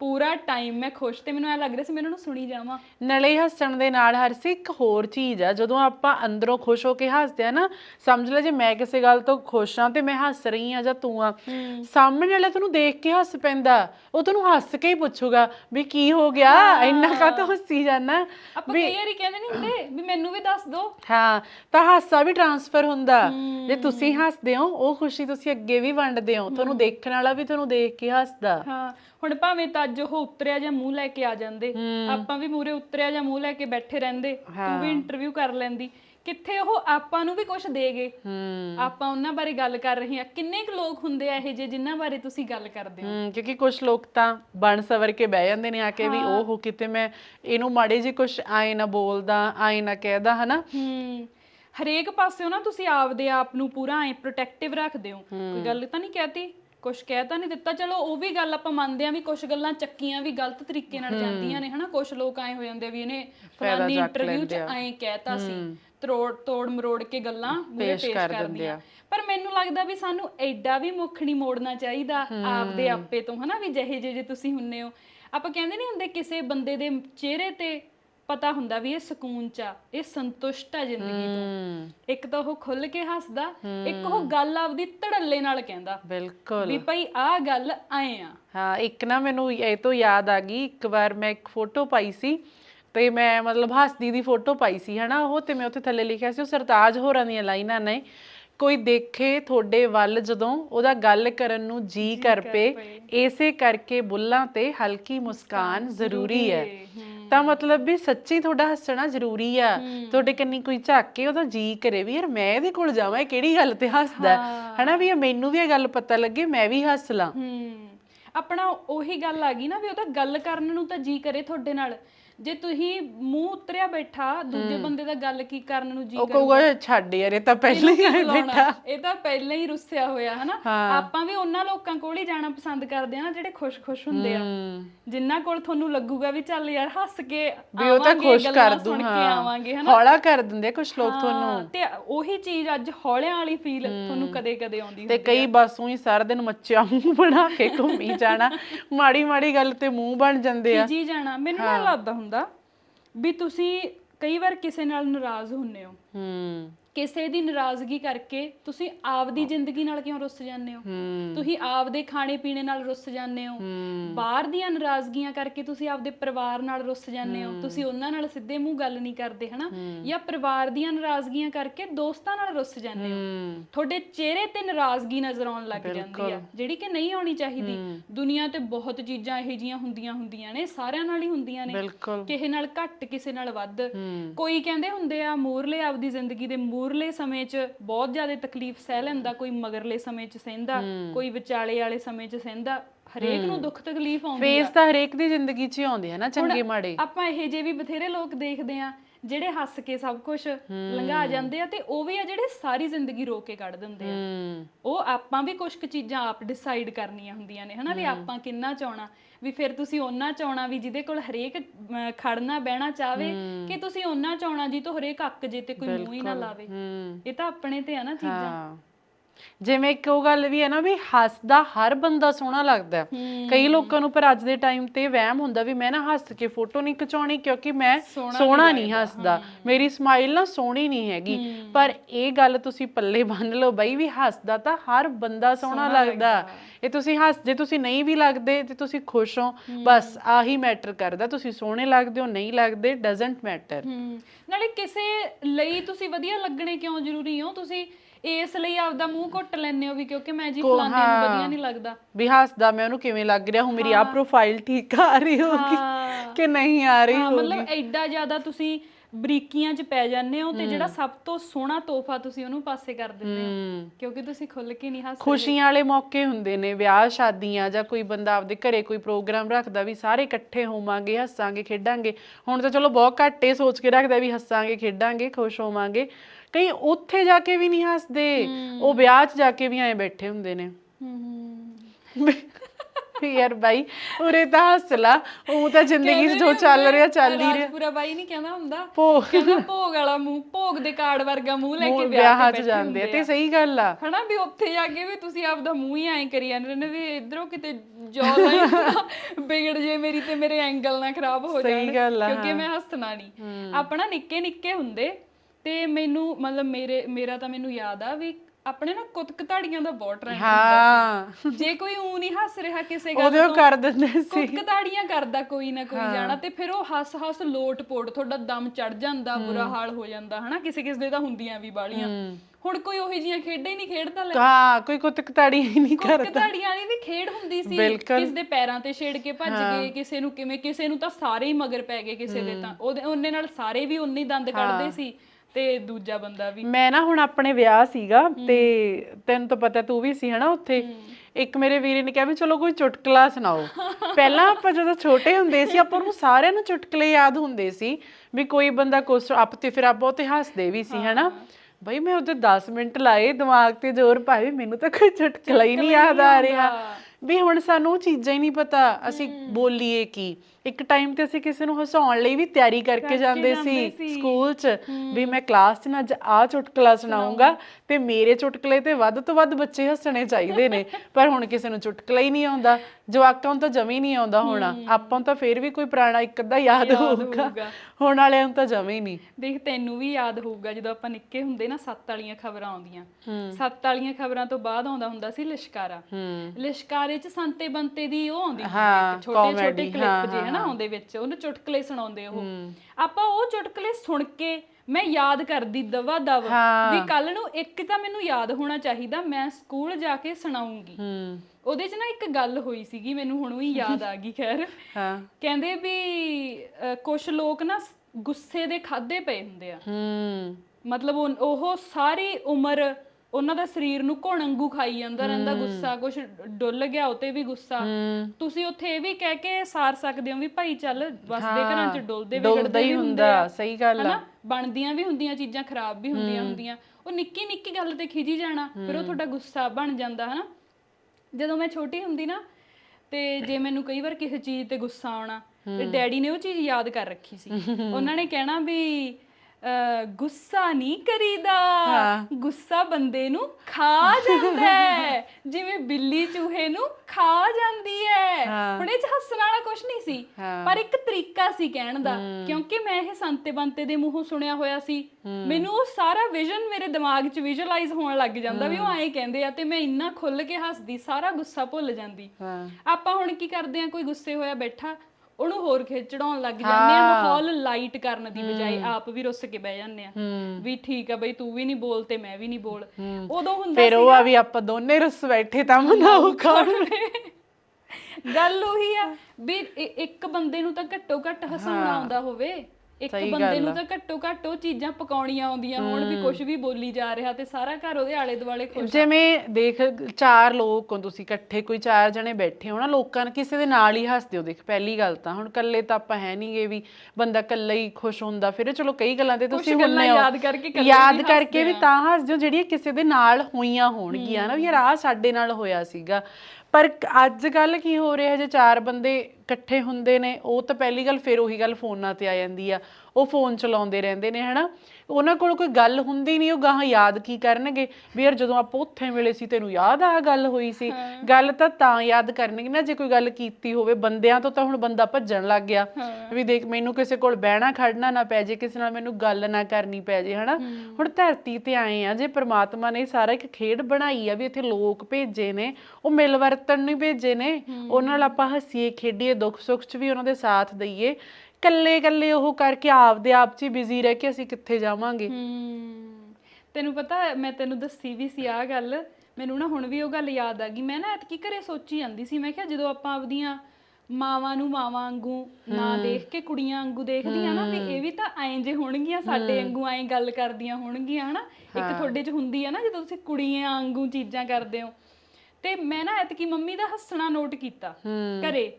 ਪੂਰਾ ਟਾਈਮ ਮੈਂ ਖੁਸ਼ ਤੇ ਮੈਨੂੰ ਐ ਲੱਗ ਰਿਹਾ ਸੀ ਮੈਂ ਇਹਨਾਂ ਨੂੰ ਸੁਣੀ ਜਾਵਾਂ। ਨਲੇ ਹੱਸਣ ਦੇ ਨਾਲ ਹਰ ਇੱਕ ਹੋਰ ਚੀਜ਼ ਆ ਜਦੋਂ ਆਪਾਂ ਅੰਦਰੋਂ ਖੁਸ਼ ਹੋ ਕੇ ਹੱਸਦੇ ਆ ਨਾ ਸਮਝ ਲੈ ਜੇ ਮੈਂ ਕਿਸੇ ਗੱਲ ਤੋਂ ਖੁਸ਼ ਆ ਤੇ ਮੈਂ ਹੱਸ ਰਹੀ ਆ ਜਾਂ ਤੂੰ ਆ। ਸਾਹਮਣੇ ਵਾਲਾ ਤੈਨੂੰ ਦੇਖ ਕੇ ਹੱਸ ਪੈਂਦਾ ਉਹ ਤੈਨੂੰ ਹੱਸ ਕੇ ਹੀ ਪੁੱਛੂਗਾ ਵੀ ਕੀ ਹੋ ਗਿਆ ਇੰਨਾ ਕਾਹਤੋਂ ਹੱਸੀ ਜਾਣਾ ਆਪਾਂ ਕਈ ਵਾਰੀ ਕਹਿੰਦੇ ਨਹੀਂ ਹੁੰਦੇ ਵੀ ਮੈਨੂੰ ਵੀ ਦੱਸ ਦਿਓ ਹਾਂ ਤਾਂ ਹਾਸਾ ਵੀ ਟਰਾਂਸਫਰ ਹੁੰਦਾ। ਜੇ ਤੁਸੀਂ ਹੱਸਦੇ ਹੋ ਉਹ ਖੁਸ਼ੀ ਤੁਸੀਂ ਅੱਗੇ ਵੀ ਵੰਡਦੇ ਹੋ ਤੁਹਾਨੂੰ ਦੇਖਣ ਵਾਲਾ ਵੀ ਤੁਹਾਨੂੰ ਦੇਖ ਕੇ ਹੱਸਦਾ। ਹਾਂ ਹੁਣ ਭਾਵੇਂ ਤਾਂ ਅੱਜ ਉਹ ਉਤਰਿਆ ਜਾਂ ਮੂੰਹ ਲੈ ਕੇ ਆ ਜਾਂਦੇ। ਆਪਾਂ ਵੀ ਮੂਰੇ ਉਤਰਿਆ ਜਾਂ ਮੂੰਹ ਲੈ ਕੇ ਬੈਠੇ ਰਹਿੰਦੇ। ਤੂੰ ਵੀ ਇੰਟਰਵਿਊ ਕਰ ਲੈਂਦੀ। ਕਿੱਥੇ ਉਹ ਆਪਾਂ ਨੂੰ ਵੀ ਕੁਝ ਦੇਗੇ। ਆਪਾਂ ਉਹਨਾਂ ਬਾਰੇ ਗੱਲ ਕਰ ਰਹੇ ਹਾਂ। ਕਿੰਨੇ ਕੁ ਲੋਕ ਹੁੰਦੇ ਆ ਇਹ ਜੇ ਜਿਨ੍ਹਾਂ ਬਾਰੇ ਤੁਸੀਂ ਗੱਲ ਕਰਦੇ ਹੋ? ਕਿਉਂਕਿ ਕੁਝ ਲੋਕ ਤਾਂ ਬਣ ਸਵਰ ਕੇ ਬਹਿ ਜਾਂਦੇ ਨੇ ਆ ਕੇ ਵੀ ਉਹ ਹੋ ਕਿਤੇ ਮੈਂ ਇਹਨੂੰ ਮਾੜੇ ਜੀ ਕੁਝ ਆਏ ਨਾ ਬੋਲਦਾ ਆਏ ਨਾ ਕਹਿਦਾ ਹਨਾ? ਹਰੇਕ ਪਾਸਿਓਂ ਨਾ ਤੁਸੀਂ ਆਪਦੇ ਆਪ ਨੂੰ ਪੂਰਾ ਐ ਪ੍ਰੋਟੈਕਟਿਵ ਰੱਖਦੇ ਹੋ। ਕੋਈ ਗੱਲ ਤਾਂ ਨਹੀਂ ਕਹਤੀ? ਕੁਝ ਕਹਿ ਤਾਂ ਨਹੀਂ ਦਿੱਤਾ। ਚਲੋ ਉਹ ਵੀ ਗੱਲ ਆਪਾਂ ਮੰਨਦੇ ਆ ਵੀ ਕੁਝ ਗੱਲਾਂ ਚੱਕੀਆਂ ਵੀ ਗਲਤ ਤਰੀਕੇ ਨਾਲ ਜਾਂਦੀਆਂ ਨੇ ਹਨਾ? ਕੁਝ ਲੋਕ ਐ ਹੋ ਜਾਂਦੇ ਵੀ ਇਹਨੇ ਫਲਾਨੀ ਇੰਟਰਵਿਊ 'ਚ ਐ ਕਹਿਤਾ ਸੀ। ਤਰੋੜ ਤੋੜ ਮਰੋੜ ਕੇ ਗੱਲਾਂ ਮੂਹਰੇ ਪੇਸ਼ ਪੇਸ਼ ਕਰ ਦਿੰਦੇ ਕਰਦੀਆਂ ਆ। ਪਰ ਮੈਨੂੰ ਲੱਗਦਾ ਵੀ ਸਾਨੂੰ ਐਡਾ ਵੀ ਮੁੱਖ ਨਹੀਂ ਮੋੜਨਾ ਚਾਹੀਦਾ ਆਪਦੇ ਆਪੇ ਤੋਂ ਹਨਾ? ਵੀ ਜਿਹੇ ਜਿਹੇ ਤੁਸੀਂ ਹੁੰਨੇ ਹੋ। ਆਪਾਂ ਕਹਿੰਦੇ ਨਹੀਂ ਹੁੰਦੇ ਕਿਸੇ ਬੰਦੇ ਦੇ ਚਿਹਰੇ ਤੇ ਪਤਾ ਹੁੰਦਾ ਵੀ ਇਹ ਸਕੂਨ ਚ ਆ ਇਹ ਸੰਤੁਸ਼ਟ ਆ ਜ਼ਿੰਦਗੀ ਤੋਂ। ਇੱਕ ਤਾਂ ਉਹ ਖੁੱਲ ਕੇ ਹੱਸਦਾ ਇੱਕ ਉਹ ਗੱਲ ਆਪਦੀ ਧੜੱਲੇ ਨਾਲ ਕਹਿੰਦਾ ਬਿਲਕੁਲ। ਵੀ ਭਈ ਆਹ ਗੱਲ ਆਏ ਆ। ਹਾਂ ਇੱਕ ਨਾ ਮੈਨੂੰ ਇਹ ਤੋਂ ਯਾਦ ਆ ਗਈ ਇੱਕ ਵਾਰ ਮੈਂ ਇੱਕ ਫੋਟੋ ਪਾਈ ਸੀ ਤੇ ਮੈਂ ਮਤਲਬ ਹੱਸਦੀ ਦੀ ਫੋਟੋ ਪਾਈ ਸੀ ਹਨਾ ਉਹ ਤੇ ਮੈਂ ਉੱਥੇ ਥੱਲੇ ਲਿਖਿਆ ਸੀ ਉਹ ਸਰਤਾਜ ਹੋਰਾਂ ਦੀਆਂ ਲਾਈਨਾਂ ਨੇ। ਕੋਈ ਦੇਖੇ ਤੁਹਾਡੇ ਵੱਲ ਜਦੋਂ ਉਹਦਾ ਗੱਲ ਕਰਨ ਨੂੰ ਜੀ ਕਰ ਪਏ ਇਸੇ ਕਰਕੇ ਬੁੱਲਾਂ ਤੇ ਹਲਕੀ ਮੁਸਕਾਨ ਜ਼ਰੂਰੀ ਹੈ। ਤਾਂ ਮਤਲਬ ਵੀ ਸੱਚੀ ਤੁਹਾਡਾ ਹੱਸਣਾ ਜ਼ਰੂਰੀ ਆ। ਤੁਹਾਡੇ ਕੰਨੀ ਕੋਈ ਝਾਕ ਕੇ ਉਹਦਾ ਜੀ ਕਰੇ ਵੀ ਯਾਰ ਮੈਂ ਇਹਦੇ ਕੋਲ ਜਾਵਾਂ ਇਹ ਕਿਹੜੀ ਗੱਲ ਤੇ ਹੱਸਦਾ? ਹਨਾ ਵੀ ਇਹ ਮੈਨੂੰ ਵੀ ਇਹ ਗੱਲ ਪਤਾ ਲੱਗੇ ਮੈਂ ਵੀ ਹੱਸ ਲਾਂ। ਹੂੰ। ਆਪਣਾ ਉਹੀ ਗੱਲ ਆ ਗਈ ਨਾ ਵੀ ਉਹਦਾ ਗੱਲ ਕਰਨ ਨੂੰ ਤਾਂ ਜੀ ਕਰੇ ਤੁਹਾਡੇ ਨਾਲ। ਜੇ ਤੁਸੀਂ ਮੂੰਹ ਉਤਰਿਆ ਬੈਠਾ ਦੂਜੇ ਬੰਦੇ ਦਾ ਗੱਲ ਕੀ ਕਰਨ ਨੂੰ ਜੀ ਉਹ ਕਹੂਗਾ ਛੱਡ ਯਾਰ ਇਹ ਤਾਂ ਪਹਿਲਾਂ ਹੀ ਆਏ? ਬੈਠਾ। ਇਹ ਤਾਂ ਪਹਿਲਾਂ ਹੀ ਰੁੱਸਿਆ ਹੋਇਆ ਹਨਾ? ਆਪਾਂ ਵੀ ਉਹਨਾਂ ਲੋਕਾਂ ਕੋਲ ਹੀ ਜਾਣਾ ਪਸੰਦ ਕਰਦੇ ਆ ਨਾ ਜਿਹੜੇ ਖੁਸ਼-ਖੁਸ਼ ਹੁੰਦੇ ਆ। ਜਿਨ੍ਹਾਂ ਕੋਲ ਤੁਹਾਨੂੰ ਲੱਗੂਗਾ ਵੀ ਚੱਲ ਯਾਰ ਹੱਸ ਕੇ ਵੀ ਉਹ ਤਾਂ ਆਵਾਂਗੇ, ਖੁਸ਼ ਕਰ ਦੂੰ ਹਾਂ। ਹੌਲਾ ਕਰ ਦਿੰਦੇ ਕੁਝ ਲੋਕ ਤੁਹਾਨੂੰ। ਤੇ ਉਹੀ ਚੀਜ਼ ਅੱਜ ਹੌਲਿਆਂ ਵਾਲੀ ਫੀਲ ਤੁਹਾਨੂੰ ਕਦੇ-ਕਦੇ ਆਉਂਦੀ ਤੇ ਕਈ ਬਸ ਉਹੀ ਸਾਰਾ ਦਿਨ ਮੱਚਿਆ ਮੂੰਹ ਬਣਾ ਕੇ ਘੁੰਮੀ ਜਾਣਾ। ਮਾੜੀ ਮਾੜੀ ਗੱਲ ਤੇ ਮੂੰਹ ਬਣ ਜਾਂਦੇ ਆ। ਜੀ ਜਾਣਾ। ਮੈਨੂੰ ਨਾ ਲੱਗਦਾ ਹੁੰਦਾ ਵੀ ਤੁਸੀਂ ਕਈ ਵਾਰ ਕਿਸੇ ਨਾਲ ਨਾਰਾਜ਼ ਹੁੰਨੇ ਹੋ। ਹੂੰ। ਕਿਸੇ ਦੀ ਨਾਰਾਜ਼ਗੀ ਕਰਕੇ ਤੁਸੀਂ ਆਪਦੀ ਜ਼ਿੰਦਗੀ ਨਾਲ ਕਿਉਂ ਰੁੱਸ ਜਾਂਦੇ ਹੋ? ਤੁਸੀਂ ਆਪਦੇ ਖਾਣੇ ਪੀਣੇ ਨਾਲ ਰੁੱਸ ਜਾਂਦੇ ਹੋ। ਬਾਹਰ ਦੀਆਂ ਨਾਰਾਜ਼ਗੀਆਂ ਕਰਕੇ ਤੁਸੀਂ ਆਪਦੇ ਪਰਿਵਾਰ ਨਾਲ ਰੁੱਸ ਜਾਂਦੇ ਹੋ। ਤੁਸੀਂ ਉਹਨਾਂ ਨਾਲ ਸਿੱਧੇ ਮੂੰਹ ਗੱਲ ਨਹੀਂ ਕਰਦੇ ਹਨਾ? ਜਾਂ ਪਰਿਵਾਰ ਦੀਆਂ ਨਾਰਾਜ਼ਗੀਆਂ ਕਰਕੇ ਦੋਸਤਾਂ ਨਾਲ ਰੁੱਸ ਜਾਂਦੇ ਹੋ। ਤੁਹਾਡੇ ਚਿਹਰੇ ਤੇ ਨਾਰਾਜ਼ਗੀ ਨਜ਼ਰ ਆਉਣ ਲੱਗ ਜਾਂਦੀ ਆ। ਜਿਹੜੀ ਕਿ ਨਹੀਂ ਆਉਣੀ ਚਾਹੀਦੀ। ਦੁਨੀਆ ਤੇ ਬਹੁਤ ਚੀਜ਼ਾਂ ਇਹੋ ਜੀਆਂ ਹੁੰਦੀਆਂ ਹੁੰਦੀਆਂ ਨੇ ਸਾਰਿਆਂ ਨਾਲ ਹੀ ਹੁੰਦੀਆਂ ਨੇ। ਕਿਸੇ ਨਾਲ ਘੱਟ ਕਿਸੇ ਨਾਲ ਵੱਧ। ਕੋਈ ਕਹਿੰਦੇ ਹੁੰਦੇ ਆ ਮੂਰਲੇ ਆਪਦੀ ਜ਼ਿੰਦਗੀ ਦੇ ਮੂਰਲੇ ਸਮੇਂ 'ਚ ਬਹੁਤ ਜ਼ਿਆਦਾ ਤਕਲੀਫ ਸਹਿ ਲੈਂਦਾ ਕੋਈ ਮਗਰਲੇ ਸਮੇਂ 'ਚ ਸਹਿੰਦਾ ਕੋਈ ਵਿਚਾਲੇ ਵਾਲੇ ਸਮੇਂ 'ਚ ਸਹਿੰਦਾ ਹਰੇਕ ਨੂੰ ਦੁੱਖ ਤਕਲੀਫ ਆਉਂਦੀ ਫੇਸ ਤਾਂ ਹਰੇਕ ਦੀ ਜ਼ਿੰਦਗੀ 'ਚ ਹੀ ਆਉਂਦੇ ਆ ਨਾ ਚੰਗੇ ਮਾੜੇ। ਆਪਾਂ ਇਹ ਜੇ ਵੀ ਬਥੇਰੇ ਲੋਕ ਦੇਖਦੇ ਆ ਜਿਹੜੇ ਹੱਸ ਕੇ ਸਭ ਕੁਝ ਲੰਘਾ ਜਾਂਦੇ ਆ ਤੇ ਉਹ ਵੀ ਆ ਜਿਹੜੇ ਸਾਰੀ ਜ਼ਿੰਦਗੀ ਰੋ ਕੇ ਕੱਢ ਦਿੰਦੇ ਆ। ਉਹ ਆਪਾਂ ਵੀ ਕੁਝ ਕੁ ਚੀਜ਼ਾਂ ਆਪ ਡਿਸਾਈਡ ਕਰਨੀਆਂ ਹੁੰਦੀਆਂ ਨੇ ਹਨਾ ਵੀ ਆਪਾਂ ਕਿੰਨਾ ਚਾਹਣਾ ਵੀ ਫਿਰ ਤੁਸੀਂ ਉਹਨਾਂ ਚਾਹਣਾ ਵੀ ਜਿਹਦੇ ਕੋਲ ਹਰੇਕ ਖੜਨਾ ਬਹਿਣਾ ਚਾਵੇ ਕਿ ਤੁਸੀਂ ਉਹਨਾਂ ਚਾਹਣਾ ਜੀ ਤੋਂ ਹਰੇਕ ਅੱਕ ਜੇ ਤੇ ਕੋਈ ਮੂੰਹ ਹੀ ਨਾ ਲਾਵੇ। ਇਹ ਤਾਂ ਆਪਣੇ ਤੇ ਆ ਨਾ ਚੀਜ਼ਾਂ। ਜਿਵੇਂ ਇੱਕ ਉਹ ਗੱਲ ਵੀ ਹੈ ਨਾ ਵੀ ਹੱਸਦਾ ਹਰ ਬੰਦਾ ਸੋਹਣਾ ਲੱਗਦਾ। ਕਈ ਲੋਕਾਂ ਨੂੰ ਪਰ ਅੱਜ ਦੇ ਟਾਈਮ ਤੇ ਵਹਿਮ ਹੁੰਦਾ ਵੀ ਮੈਂ ਨਾ ਹੱਸ ਕੇ ਫੋਟੋ ਨਹੀਂ ਖਿਚਾਉਣੀ ਕਿਉਂਕਿ ਮੈਂ ਸੋਹਣਾ ਨਹੀਂ ਹੱਸਦਾ। ਮੇਰੀ ਸਮਾਈਲ ਨਾ ਸੋਹਣੀ ਨਹੀਂ ਹੈਗੀ। ਪਰ ਇਹ ਗੱਲ ਤੁਸੀਂ ਪੱਲੇ ਬੰਨ ਲਓ ਬਈ ਵੀ ਹੱਸਦਾ ਤਾਂ ਹਰ ਬੰਦਾ ਸੋਹਣਾ ਲੱਗਦਾ। ਇਹ ਤੁਸੀਂ ਹੱਸ ਜੇ ਤੁਸੀਂ ਨਹੀਂ ਵੀ ਲੱਗਦੇ ਤੇ ਤੁਸੀਂ ਖੁਸ਼ ਹੋ ਬਸ ਆਹੀ ਮੈਟਰ ਕਰਦਾ। ਤੁਸੀਂ ਸੋਹਣੇ ਲੱਗਦੇ ਹੋ ਨਹੀਂ ਲੱਗਦੇ ਡਸਨਟ ਮੈਟਰ ਨਾਲੇ ਕਿਸੇ ਲਈ ਤੁਸੀਂ ਵਧੀਆ ਲੱਗਣੇ ਕਿਉਂ ਜ਼ਰੂਰੀ ਹੋ? ਤੁਸੀਂ ਇਸ ਲਈ ਆਪਦਾ ਮੂੰਹ ਘੁੱਟ ਲੈਂਦੇ ਹੋ ਵੀ ਕਿਉਂਕਿ ਮੈਂ ਜੀ ਫਲਾਣੇ ਨੂੰ ਵਧੀਆ ਨਹੀਂ ਲੱਗਦਾ। ਵੀ ਹੱਸਦਾ ਮੈਂ ਉਹਨੂੰ ਕਿਵੇਂ ਲੱਗ ਰਿਹਾ? ਹੂੰ ਮੇਰੀ ਆ ਪ੍ਰੋਫਾਈਲ ਠੀਕ ਆ ਰਹੀ ਹੋਗੀ। ਕਿ ਨਹੀਂ ਆ ਰਹੀ ਹੋਗੀ ਮਤਲਬ ਐਡਾ ਜ਼ਿਆਦਾ ਤੁਸੀਂ ਬਰੀਕੀਆਂ 'ਚ ਪੈ ਜਾਂਦੇ ਹੋ ਤੇ ਜਿਹੜਾ ਸਭ ਤੋਂ ਸੋਹਣਾ ਤੋਹਫਾ ਤੁਸੀਂ ਉਹਨੂੰ ਪਾਸੇ ਕਰ ਦਿੰਦੇ ਹੋ। ਕਿਉਂਕਿ ਤੁਸੀਂ ਖੁੱਲ ਕੇ ਨਹੀਂ ਹੱਸ ਖੁਸ਼ੀਆਂ ਵਾਲੇ ਮੌਕੇ ਹੁੰਦੇ ਨੇ ਵਿਆਹ ਸ਼ਾਦੀਆਂ ਜਾਂ ਕੋਈ ਬੰਦਾ ਆਪਦੇ ਘਰੇ ਕੋਈ ਪ੍ਰੋਗਰਾਮ ਰੱਖਦਾ ਵੀ ਸਾਰੇ ਇਕੱਠੇ ਹੋਵਾਂਗੇ ਹੱਸਾਂਗੇ ਖੇਡਾਂਗੇ। ਹੁਣ ਤਾਂ ਚਲੋ ਬਹੁਤ ਘੱਟ ਇਹ ਸੋਚ ਕੇ ਰੱਖਦਾ ਵੀ ਹੱਸਾਂਗੇ ਖੇਡਾਂਗੇ ਖੁਸ਼ ਹੋਵਾਂਗੇ। ਕਈ ਉੱਥੇ ਜਾ ਕੇ ਵੀ ਨਹੀਂ ਹੱਸਦੇ। ਉਹ ਵਿਆਹ 'ਚ ਜਾ ਕੇ ਵੀ ਐਂ ਬੈਠੇ ਹੁੰਦੇ ਨੇ। ਯਾਰ ਬਾਈ ਉਰੇ ਤਾਂ ਹੱਸ ਲਾ। ਉਹ ਤਾਂ ਜ਼ਿੰਦਗੀ 'ਚ ਜੋ ਚੱਲ ਰਿਹਾ ਚੱਲ ਹੀ ਰਿਹਾ। ਰਾਜਪੁਰਾ ਬਾਈ ਨਹੀਂ ਕਹਿੰਦਾ ਹੁੰਦਾ? ਭੋਗ। ਕਹਿੰਦਾ ਭੋਗ ਵਾਲਾ ਮੂੰਹ ਭੋਗ ਦੇ ਕਾਰਡ ਵਰਗਾ ਮੂੰਹ ਲੈ ਕੇ ਵਿਆਹ 'ਚ ਜਾਂਦੇ ਆ ਤੇ ਸਹੀ ਗੱਲ ਆ। ਹਨਾ ਵੀ ਉੱਥੇ ਜਾ ਕੇ ਵੀ ਤੁਸੀਂ ਆਪਦਾ ਮੂੰਹ ਹੀ ਐਂ ਕਰੀ ਜਾਂਦੇ ਨੇ ਵੀ ਇਧਰੋਂ ਕਿਤੇ ਜੌ ਵਿਗੜ ਜੇ ਮੇਰੀ ਤੇ ਮੇਰੇ ਐਂਗਲ ਨਾ ਖਰਾਬ ਹੋ ਸਹੀ ਜਾਣ ਗੱਲ ਆ, ਕਿਉਂਕਿ ਮੈਂ ਹੱਸਣਾ ਨਹੀਂ ਆਪਣਾ ਨਿੱਕੇ ਨਿੱਕੇ ਹੁੰਦੇ। ਤੇ ਮੈਨੂੰ ਮਤਲਬ ਮੇਰੇ ਮੇਰਾ ਤਾਂ ਮੈਨੂੰ ਯਾਦ ਆ ਵੀ ਆਪਣੇ ਨਾ ਕੁੱਤਕ ਧਾੜੀਆਂ ਦਾ ਬਹੁਤ ਟ੍ਰੈਂਡ ਹਾਂ। ਜੇ ਕੋਈ ਊ ਨਹੀਂ ਹੱਸ ਰਿਹਾ ਕਿਸੇ ਗੱਲ ਉਹਦੇ ਉਹ ਕਰ ਦਿੰਦੇ ਸੀ। ਕੁੱਤਕ ਧਾੜੀਆਂ ਕਰਦਾ ਕੋਈ ਨਾ ਕੋਈ ਜਾਣਾ ਤੇ ਫਿਰ ਉਹ ਹੱਸ ਹੱਸ ਲੋਟ ਪੋੜ ਤੁਹਾਡਾ ਦਮ ਚੜ ਜਾਂਦਾ ਬੁਰਾ ਹਾਲ ਹੋ ਜਾਂਦਾ ਹਨਾ? ਕਿਸੇ ਕਿਸੇ ਦੇ ਤਾਂ ਹੁੰਦੀਆਂ ਵੀ ਬਾਲੀਆਂ। ਹੁਣ ਕੋਈ ਉਹੋ ਜੀਆਂ ਖੇਡਾਂ ਹੀ ਨਹੀਂ ਖੇਡਦਾ ਲੈ ਹਾਂ ਕੋਈ ਕੁੱਤਕ ਤਾੜੀ ਹੀ ਨਹੀਂ ਕਰ ਕੁੱਤਕ ਧਾੜੀਆਂ ਵਾਲੀ ਵੀ ਖੇਡ ਹੁੰਦੀ ਸੀ। ਕਿਸ ਦੇ ਪੈਰਾਂ ਤੇ ਛੇੜ ਕੇ ਭੱਜ ਗਏ ਕਿਸੇ ਨੂੰ ਕਿਵੇਂ ਕਿਸੇ ਨੂੰ ਤਾਂ ਸਾਰੇ ਹੀ ਮਗਰ ਪੈ ਗਏ ਕਿਸੇ ਦੇ ਤਾਂ। ਉਹਦੇ ਉਹਨੇ ਨਾਲ ਸਾਰੇ ਵੀ ਉਨੇ ਹੀ ਦੰਦ ਕੱਢਦੇ ਸੀ। ਤੇ ਦੂਜਾ ਬੰਦਾ ਵੀ। ਮੈਂ ਨਾ ਹੁਣ ਆਪਣੇ ਵਿਆਹ ਸੀਗਾ ਤੇ ਤੈਨੂੰ ਤਾਂ ਪਤਾ ਤੂੰ ਵੀ ਸੀ ਹਨਾ ਉੱਥੇ। ਇੱਕ ਮੇਰੇ ਵੀਰੇ ਨੇ ਕਿਹਾ ਵੀ ਚਲੋ ਕੋਈ ਚੁਟਕਲਾ ਸੁਣਾਓ। ਪਹਿਲਾਂ ਆਪਾਂ ਜਦੋਂ ਛੋਟੇ ਹੁੰਦੇ ਸੀ ਆਪਾਂ ਨੂੰ ਸਾਰਿਆਂ ਨੂੰ ਚੁਟਕਲੇ ਯਾਦ ਹੁੰਦੇ ਸੀ ਵੀ ਕੋਈ ਬੰਦਾ ਕੁਛ ਆਪ ਤੇ ਫਿਰ ਆਪਾਂ ਉੱਤੇ ਹੱਸਦੇ ਵੀ ਸੀ ਹਨਾ। ਬਈ ਮੈਂ ਉਹਦੇ 10 ਮਿੰਟ ਲਾਏ ਦਿਮਾਗ ਤੇ ਜ਼ੋਰ ਪਾਏ ਮੈਨੂੰ ਤਾਂ ਕੋਈ ਚੁਟਕਲਾ ਹੀ ਨਹੀਂ ਯਾਦ ਆ ਰਿਹਾ। ਵੀ ਹੁਣ ਸਾਨੂੰ ਉਹ ਚੀਜ਼ਾਂ ਹੀ ਨਹੀਂ ਪਤਾ ਅਸੀਂ ਬੋਲੀਏ ਕੀ। ਇੱਕ ਟਾਈਮ ਤੇ ਅਸੀਂ ਕਿਸੇ ਨੂੰ ਹਸਾਉਣ ਲਈ ਵੀ ਤਿਆਰੀ ਕਰਕੇ ਜਾਂਦੇ ਸੀ ਸਕੂਲ 'ਚ ਵੀ ਮੈਂ ਕਲਾਸ 'ਚ ਨਾ ਅੱਜ ਆ ਚੁਟਕਲਾ ਸੁਣਾਉਂਗਾ ਤੇ ਮੇਰੇ ਚੁਟਕਲੇ ਤੇ ਵੱਧ ਤੋਂ ਵੱਧ ਬੱਚੇ ਹੱਸਣੇ ਚਾਹੀਦੇ ਨੇ। ਪਰ ਹੁਣ ਕਿਸੇ ਨੂੰ ਚੁਟਕਲਾ ਹੀ ਨਹੀਂ ਆਉਂਦਾ ਜਵਾਕਾਂ ਨੂੰ ਤਾਂ ਜਮੀ ਨਹੀਂ ਆਉਂਦਾ ਹੋਣਾ। ਆਪਾਂ ਨੂੰ ਤਾਂ ਫੇਰ ਵੀ ਕੋਈ ਪੁਰਾਣਾ ਇੱਕ ਅੱਧਾ ਯਾਦ ਹੋਊਗਾ। ਹੁਣ ਵਾਲਿਆਂ ਨੂੰ ਤਾਂ ਜਮੀ ਨਹੀਂ। ਦੇਖ ਤੈਨੂੰ ਵੀ ਯਾਦ ਹੋਊਗਾ ਜਦੋਂ ਆਪਾਂ ਨਿੱਕੇ ਹੁੰਦੇ ਨਾ ਸੱਤ ਵਾਲੀਆਂ ਖਬਰਾਂ ਆਉਂਦੀਆਂ। ਸੱਤ ਵਾਲੀਆਂ ਖਬਰਾਂ ਤੋਂ ਬਾਅਦ ਆਉਂਦਾ ਹੁੰਦਾ ਸੀ ਲਿਸ਼ਕਾਰਾ। ਲਿਸ਼ਕਾਰੇ 'ਚ ਸੰਤੇ ਬੰਤੇ ਦੀ ਉਹ ਆਉਂਦੀ ਛੋਟੇ ਛੋਟੇ ਕਲਿੱਪ ਜੇ ਹਨਾ ਆਉਂਦੇ ਵਿੱਚ ਉਹਨੂੰ ਚੁਟਕਲੇ ਸੁਣਾਉਂਦੇ ਉਹ। ਆਪਾਂ ਉਹ ਚੁਟਕਲੇ ਸੁਣ ਕੇ ਮੈਂ ਯਾਦ ਕਰਦੀ ਦਵਾ ਦਵ ਵੀ ਕੱਲ ਨੂੰ ਇੱਕ ਤਾਂ ਮੈਨੂੰ ਯਾਦ ਹੋਣਾ ਚਾਹੀਦਾ ਮੈਂ ਸਕੂਲ ਜਾ ਕੇ ਸੁਣਾਉਂਗੀ। ਹੂੰ। ਉਹਦੇ 'ਚ ਨਾ ਇੱਕ ਗੱਲ ਹੋਈ ਸੀਗੀ ਮੈਨੂੰ ਹੁਣ ਵੀ ਯਾਦ ਆ ਗਈ ਖੈਰ। ਹਾਂ। ਕਹਿੰਦੇ ਵੀ ਕੁਝ ਲੋਕ ਨਾ ਗੁੱਸੇ ਦੇ ਖਾਦੇ ਪਏ ਹੁੰਦੇ ਆ। ਹੂੰ। ਮਤਲਬ ਉਹ ਸਾਰੀ ਉਮਰ ਉਹਨਾਂ ਦਾ ਸਰੀਰ ਨੂੰ ਘੁਣ ਵਾਂਗੂ ਖਾਈ ਜਾਂਦਾ ਰਹਿੰਦਾ ਗੁੱਸਾ ਕੁਝ ਡੁੱਲ ਗਿਆ ਉਤੇ ਵੀ ਗੁੱਸਾ। ਤੁਸੀਂ ਉੱਥੇ ਇਹ ਵੀ ਕਹਿ ਕੇ ਸਾਰ ਸਕਦੇ ਹੋ ਵੀ ਭਾਈ ਚੱਲ ਵਸਦੇ ਘਰਾਂ 'ਚ ਡੁੱਲਦੇ ਵਿਗੜਦੇ ਹੀ ਹੁੰਦੇ ਸਹੀ ਗੱਲ ਆ। ਬਣਦੀਆਂ ਵੀ ਹੁੰਦੀਆਂ ਚੀਜ਼ਾਂ ਖਰਾਬ ਵੀ ਹੁੰਦੀਆਂ ਹੁੰਦੀਆਂ। ਉਹ ਨਿੱਕੀ ਨਿੱਕੀ ਗੱਲ ਤੇ ਖਿਜੀ ਜਾਣਾ ਫਿਰ ਉਹ ਤੁਹਾਡਾ ਗੁੱਸਾ ਬਣ ਜਾਂਦਾ ਹਨਾ? ਜਦੋਂ ਮੈਂ ਛੋਟੀ ਹੁੰਦੀ ਨਾ ਤੇ ਜੇ ਮੈਨੂੰ ਕਈ ਵਾਰ ਕਿਸੇ ਚੀਜ਼ ਤੇ ਗੁੱਸਾ ਆਉਣਾ ਤੇ ਡੈਡੀ ਨੇ ਉਹ ਚੀਜ਼ ਯਾਦ ਕਰ ਰੱਖੀ ਸੀ। ਉਹਨਾਂ ਨੇ ਕਹਿਣਾ ਵੀ ਗੁੱਸਾ ਨਹੀਂ ਕਰੀਦਾ। ਗੁੱਸਾ ਬੰਦੇ ਨੂੰ ਖਾ ਜਾਂਦਾ ਹੈ। ਜਿਵੇਂ ਬਿੱਲੀ ਚੂਹੇ ਨੂੰ ਖਾ ਜਾਂਦੀ ਹੈ। ਹੁਣ ਇਹ ਚ ਹੱਸਣ ਵਾਲਾ ਕੁਝ ਨਹੀਂ ਸੀ। ਪਰ ਇੱਕ ਤਰੀਕਾ ਸੀ ਕਹਿਣ ਦਾ। ਕਿਉਂਕਿ ਮੈਂ ਇਹ ਸੰਤੇ ਬੰਤੇ ਦੇ ਮੂੰਹੋਂ ਸੁਣਿਆ ਹੋਇਆ ਸੀ। ਮੈਨੂੰ ਉਹ ਸਾਰਾ ਵਿਜ਼ਨ ਮੇਰੇ ਦਿਮਾਗ 'ਚ ਵਿਜ਼ੂਅਲਾਈਜ਼ ਹੋਣ ਲੱਗ ਜਾਂਦਾ ਵੀ ਉਹ ਐਂ ਕਹਿੰਦੇ ਆ ਤੇ ਮੈਂ ਇੰਨਾ ਖੁੱਲ ਕੇ ਹੱਸਦੀ ਸਾਰਾ ਗੁੱਸਾ ਭੁੱਲ ਜਾਂਦੀ। ਆਪਾਂ ਹੁਣ ਕੀ ਕਰਦੇ ਆ? ਕੋਈ ਗੁੱਸੇ ਹੋਇਆ ਬੈਠਾ ਉਹਨੂੰ ਹੋਰ ਖਿਚੜਾਉਣ ਲੱਗ ਜਾਂਦੇ ਆ ਮਾਹੌਲ ਲਾਈਟ ਕਰਨ ਦੀ ਬਜਾਏ ਆਪ ਵੀ ਰੁੱਸ ਕੇ ਬਹਿ ਜਾਂਦੇ ਆ। ਵੀ ਠੀਕ ਆ ਬਈ ਤੂੰ ਵੀ ਨਹੀਂ ਬੋਲ ਤੇ ਮੈਂ ਵੀ ਨਹੀਂ ਬੋਲ। ਉਦੋਂ ਹੁੰਦਾ ਫਿਰ ਉਹ ਆ ਵੀ ਆਪਾਂ ਦੋਨੇ ਰਸ ਬੈਠੇ ਤਾਂ ਮਨਾਉ ਕੌਣ? ਗੱਲ ਉਹੀ ਆ ਵੀ ਇੱਕ ਬੰਦੇ ਨੂੰ ਤਾਂ ਘੱਟੋ ਘੱਟ ਹਸਾਉਣਾ ਆਉਂਦਾ ਹੋਵੇ। ਇੱਕ ਬੰਦੇ ਨੂੰ ਤਾਂ ਘੱਟੋ ਘੱਟ ਉਹ ਚੀਜ਼ਾਂ ਪਕਾਉਣੀਆਂ ਆਉਂਦੀਆਂ ਹੋਣ ਵੀ ਕੁਝ ਵੀ ਬੋਲੀ ਜਾ ਰਿਹਾ ਤੇ ਸਾਰਾ ਘਰ ਉਹਦੇ ਆਲੇ ਦੁਆਲੇ ਖੁਸ਼ ਜਿਵੇਂ ਦੇਖ ਚਾਰ ਲੋਕ ਹੋ ਤੁਸੀਂ ਇਕੱਠੇ ਕੋਈ ਚਾਰ ਜਣੇ ਬੈਠੇ ਹੋ ਨਾ ਲੋਕਾਂ ਨੇ ਕਿਸੇ ਦੇ ਨਾਲ ਹੀ ਹੱਸਦੇ ਹੋ। ਦੇਖ ਪਹਿਲੀ ਗੱਲ ਤਾਂ ਹੁਣ ਇਕੱਲੇ ਤਾਂ ਆਪਾਂ ਹੈ ਨਹੀਂਗੇ ਵੀ ਬੰਦਾ ਇਕੱਲਾ ਹੀ ਖੁਸ਼ ਹੁੰਦਾ ਫਿਰ ਚਲੋ ਕਈ ਗੱਲਾਂ ਤੇ ਤੁਸੀਂ ਗੱਲਾਂ ਹੁੰਨੇ ਹੋ। ਯਾਦ ਕਰਕੇ ਇਕੱਲੇ ਯਾਦ ਕਰਕੇ ਵੀ ਤਾਂ ਹੱਸਦੇ ਹੋ ਜਿਹੜੀਆਂ ਕਿਸੇ ਦੇ ਨਾਲ ਹੋਈਆਂ ਹੋਣਗੀਆਂ ਨਾ ਵੀ ਯਾਰ ਆਹ ਸਾਡੇ ਨਾਲ ਹੋਇਆ ਸੀਗਾ। ਪਰ ਅੱਜ ਕੱਲ ਕੀ ਹੋ ਰਿਹਾ ਜੇ ਚਾਰ ਬੰਦੇ ਇਕੱਠੇ ਹੁੰਦੇ ਨੇ, ਉਹ ਤਾਂ ਪਹਿਲੀ ਗੱਲ ਫਿਰ ਉਹੀ ਗੱਲ ਫੋਨਾਂ ਤੇ ਆ ਜਾਂਦੀ ਆ। ਉਹ ਫੋਨ ਚਲਾਉਂਦੇ ਰਹਿੰਦੇ ਨੇ, ਹਨਾ? ਉਹਨਾਂ ਕੋਲ ਕੋਈ ਗੱਲ ਹੁੰਦੀ ਨਹੀਂ ਉਹ ਗਾਹਾਂ ਯਾਦ ਕੀ ਕਰਨਗੇ? ਵੀ ਯਾਰ ਜਦੋਂ ਆਪਾਂ ਉੱਥੇ ਮਿਲੇ ਸੀ ਤੈਨੂੰ ਯਾਦ ਆ ਗੱਲ ਹੋਈ ਸੀ। ਗੱਲ ਤਾਂ ਤਾਂ ਯਾਦ ਕਰਨਗੇ ਨਾ ਜੇ ਕੋਈ ਗੱਲ ਕੀਤੀ ਹੋਵੇ ਬੰਦਿਆਂ ਤੋਂ ਤਾਂ ਹੁਣ ਬੰਦਾ ਭੱਜਣ ਲੱਗ ਗਿਆ। ਵੀ ਦੇਖ ਮੈਨੂੰ ਕਿਸੇ ਕੋਲ ਬਹਿਣਾ ਖੜਨਾ ਨਾ ਪੈ ਜੇ ਕਿਸੇ ਨਾਲ ਮੈਨੂੰ ਗੱਲ ਨਾ ਕਰਨੀ ਪੈ ਜੇ ਹਨਾ? ਹੁਣ ਧਰਤੀ ਤੇ ਆਏ ਆ ਜੇ ਪ੍ਰਮਾਤਮਾ ਨੇ ਸਾਰਾ ਇੱਕ ਖੇਡ ਬਣਾਈ ਆ ਵੀ ਇੱਥੇ ਲੋਕ ਭੇਜੇ ਨੇ ਉਹ ਮਿਲ ਵਰਤਨ ਨੂੰ ਹੀ ਭੇਜੇ ਨੇ। ਉਹਨਾਂ ਨਾਲ ਆਪਾਂ ਹੱਸੀਏ ਖੇਡੀਏ ਦੁੱਖ ਸੁੱਖ 'ਚ ਵੀ ਉਹਨਾਂ ਦੇ ਸਾਥ ਦਈਏ। ਕੱਲੇ ਕੱਲੇ ਉਹ ਕਰਕੇ ਆਪਦੇ ਆਪ 'ਚ ਹੀ ਬਿਜ਼ੀ ਰਹਿ ਕੇ ਅਸੀਂ ਕਿੱਥੇ ਜਾਵਾਂਗੇ? ਹੂੰ। ਤੈਨੂੰ ਪਤਾ ਮੈਂ ਤੈਨੂੰ ਦੱਸੀ ਵੀ ਸੀ ਆ ਗੱਲ। ਮੈਨੂੰ ਨਾ ਹੁਣ ਵੀ ਉਹ ਗੱਲ ਯਾਦ ਆ ਗਈ। ਮੈਂ ਨਾ ਐਤਕੀ ਘਰੇ ਸੋਚੀ ਜਾਂਦੀ ਸੀ। ਮੈਂ ਕਿਹਾ ਜਦੋਂ ਆਪਾਂ ਆਪਦੀਆਂ ਮਾਵਾਂ ਨੂੰ ਮਾਵਾਂ ਵਾਂਗੂ ਨਾ ਦੇਖ ਕੇ ਕੁੜੀਆਂ ਵਾਂਗੂ ਦੇਖਦੀਆਂ ਨਾ ਵੀ ਇਹ ਵੀ ਤਾਂ ਐਂ ਜੇ ਹੋਣਗੀਆਂ ਸਾਡੇ ਵਾਂਗੂ ਐਂ ਗੱਲ ਕਰਦੀਆਂ ਹੋਣਗੀਆਂ ਹਨਾ? ਇੱਕ ਤੁਹਾਡੇ 'ਚ ਹੁੰਦੀ ਆ ਨਾ ਜਦੋਂ ਤੁਸੀਂ ਕੁੜੀਆਂ ਵਾਂਗੂ ਚੀਜ਼ਾਂ ਕਰਦੇ ਹੋ। ਤੇ ਮੈਂ ਨਾ ਐਤਕੀ ਮੰਮੀ ਦਾ ਹੱਸਣਾ ਨੋਟ ਕੀਤਾ ਘਰੇ।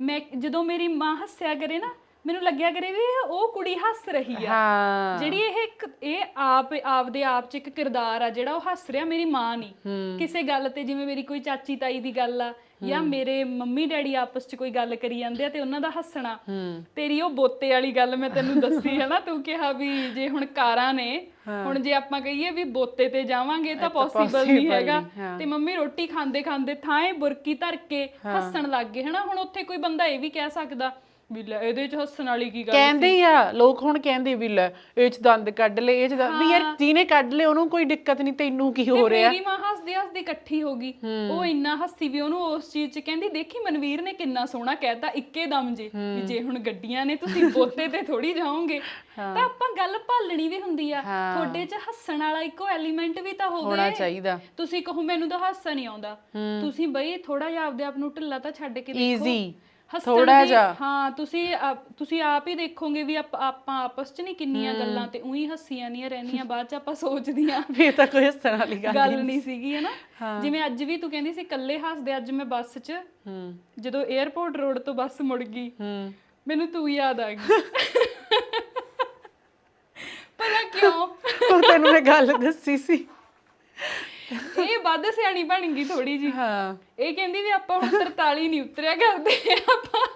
ਮੈਂ ਜਦੋਂ ਮੇਰੀ ਮਾਂ ਹੱਸਿਆ ਕਰੇ ਨਾ ਮੈਨੂੰ ਲੱਗਿਆ ਕਰੇ ਵੀ ਇਹ ਉਹ ਕੁੜੀ ਹੱਸ ਰਹੀ ਆ। ਹਾਂ। ਜਿਹੜੀ ਇਹ ਇੱਕ ਇਹ ਆਪ ਆਪਦੇ ਆਪ ਚ ਇੱਕ ਕਿਰਦਾਰ ਆ ਜਿਹੜਾ ਉਹ ਹੱਸ ਰਿਹਾ ਮੇਰੀ ਮਾਂ ਨਹੀਂ ਕਿਸੇ ਗੱਲ ਤੇ ਜਿਵੇਂ ਮੇਰੀ ਕੋਈ ਚਾਚੀ ਤਾਈ ਦੀ ਗੱਲ ਆ ਜਾਂ ਮੇਰੇ ਮੰਮੀ ਡੈਡੀ ਆਪਸ ਚ ਕੋਈ ਗੱਲ ਕਰੀ ਜਾਂਦੇ ਆ ਤੇ ਉਹਨਾਂ ਦਾ ਹੱਸਣਾ। ਤੇਰੀ ਉਹ ਬੋਤੇ ਵਾਲੀ ਗੱਲ ਮੈਂ ਤੈਨੂੰ ਦੱਸੀ ਹੈ ਨਾ ਤੂੰ ਕਿਹਾ ਵੀ ਜੇ ਹੁਣ ਕਾਰਾਂ ਨੇ ਹੁਣ ਜੇ ਆਪਾਂ ਕਹੀਏ ਵੀ ਬੋਤੇ ਤੇ ਜਾਵਾਂਗੇ ਤਾਂ ਪੋਸੀਬਲ ਨਹੀਂ ਹੈਗਾ। ਤੇ ਮੰਮੀ ਰੋਟੀ ਖਾਂਦੇ ਖਾਂਦੇ ਥਾਂ ਬੁਰਕੀ ਧਰ ਕੇ ਹੱਸਣ ਲੱਗ ਗਏ ਹਨਾ? ਹੁਣ ਉੱਥੇ ਕੋਈ ਬੰਦਾ ਇਹ ਵੀ ਕਹਿ ਸਕਦਾ ਵੀ ਲੈ ਇਹਦੇ ਚ ਹੱਸਣ ਵਾਲੀ ਕੀ ਗੱਲ ਕਹਿੰਦੇ ਹੀ ਆ ਲੋਕ ਹੁਣ ਕਹਿੰਦੇ ਵੀ ਲੈ ਇਹ ਚ ਦੰਦ ਕੱਢ ਲੈ ਇਹ ਚ ਦੰਦ- ਵੀ ਯਾਰ ਜਿਹਨੇ ਕੱਢ ਲਏ ਉਹਨੂੰ ਕੋਈ ਦਿੱਕਤ ਨਹੀਂ ਤੈਨੂੰ ਕੀ ਹੋ ਰਿਹਾ? ਮੇਰੀ ਮਾਂ ਹੱਸਦੀ ਹੱਸਦੀ ਇਕੱਠੀ ਹੋ ਗਈ। ਉਹ ਇੰਨਾ ਹੱਸੀ ਵੀ ਉਹਨੂੰ ਉਸ ਚੀਜ਼ 'ਚ ਕਹਿੰਦੀ ਦੇਖੀ ਮਨਵੀਰ ਨੇ ਕਿੰਨਾ ਸੋਹਣਾ ਕਹਿਤਾ ਇੱਕੇ ਦਮ ਜੇ ਵੀ ਜੇ ਹੁਣ ਗੱਡੀਆਂ ਨੇ ਤੁਸੀਂ ਬੋਤੇ ਤੇ ਥੋੜੀ ਜਾਓਗੇ। ਤਾਂ ਆਪਾਂ ਗੱਲ ਭਾਲਣੀ ਵੀ ਹੁੰਦੀ ਆ। ਤੁਹਾਡੇ 'ਚ ਹੱਸਣ ਵਾਲਾ ਇੱਕੋ ਐਲੀਮੈਂਟ ਵੀ ਤਾਂ ਹੋਵੇ। ਹੋਣਾ ਚਾਹੀਦਾ। ਤੁਸੀਂ ਕਹੋ ਮੈਨੂੰ ਤਾਂ ਹਾਸਾ ਨਹੀਂ ਆਉਂਦਾ। ਤੁਸੀਂ ਬਈ ਥੋੜਾ ਜਿਹਾ ਆਪਦੇ ਆਪ ਨੂੰ ਢਿੱਲਾ ਤਾਂ ਛੱਡ ਕੇ ਦੇਖੋ। ਈਜ਼ੀ ਹੱਸਣ ਦੀ- ਜਿਹਾ। ਹਾਂ ਤੁਸੀਂ ਆਪ- ਤੁਸੀਂ ਆਪ ਹੀ ਦੇਖੋਗੇ ਵੀ ਆਪ- ਆਪਾਂ ਆਪਸ 'ਚ ਨਹੀਂ ਕਿੰਨੀਆਂ ਗੱਲਾਂ ਤੇ ਉਹੀ ਹੱਸੀਆਂ ਨਹੀਂ ਰਹਿੰਦੀਆਂ ਬਾਅਦ 'ਚ ਆਪਾਂ ਸੋਚਦੀਆਂ। ਇਹ ਤਾਂ ਕੋਈ ਹੱਸਣ ਵਾਲੀ ਗੱਲ ਗੱਲ ਨਹੀਂ ਸੀਗੀ ਹੈ ਨਾ? ਜਿਵੇਂ ਅੱਜ ਵੀ ਤੂੰ ਕਹਿੰਦੀ ਸੀ ਇਕੱਲੇ ਹੱਸਦੇ ਅੱਜ ਮੈਂ ਬੱਸ 'ਚ। ਹੂੰ। ਜਦੋਂ 에어ਪੋਰਟ ਰੋਡ ਤੋਂ ਬੱਸ ਮੁੜ ਗਈ ਹੂੰ। ਮੈਨੂੰ ਤੂੰ ਯਾਦ ਆ ਗਈ। ਪਤਾ ਕਿਉਂ? ਉਹ ਤੈਨੂੰ ਮੈਂ ਗੱਲ ਦੱਸੀ ਸੀ। ਵੱਧ ਸਿਆਣੀ ਬਣ ਗਈ ਥੋੜੀ ਜੀ ਹਾਂ। ਇਹ ਕਹਿੰਦੀ ਵੀ ਆਪਾਂ ਹੁਣ 43 ਨਹੀਂ ਉਤਰਿਆ ਕਰਦੇ ਆਪਾਂ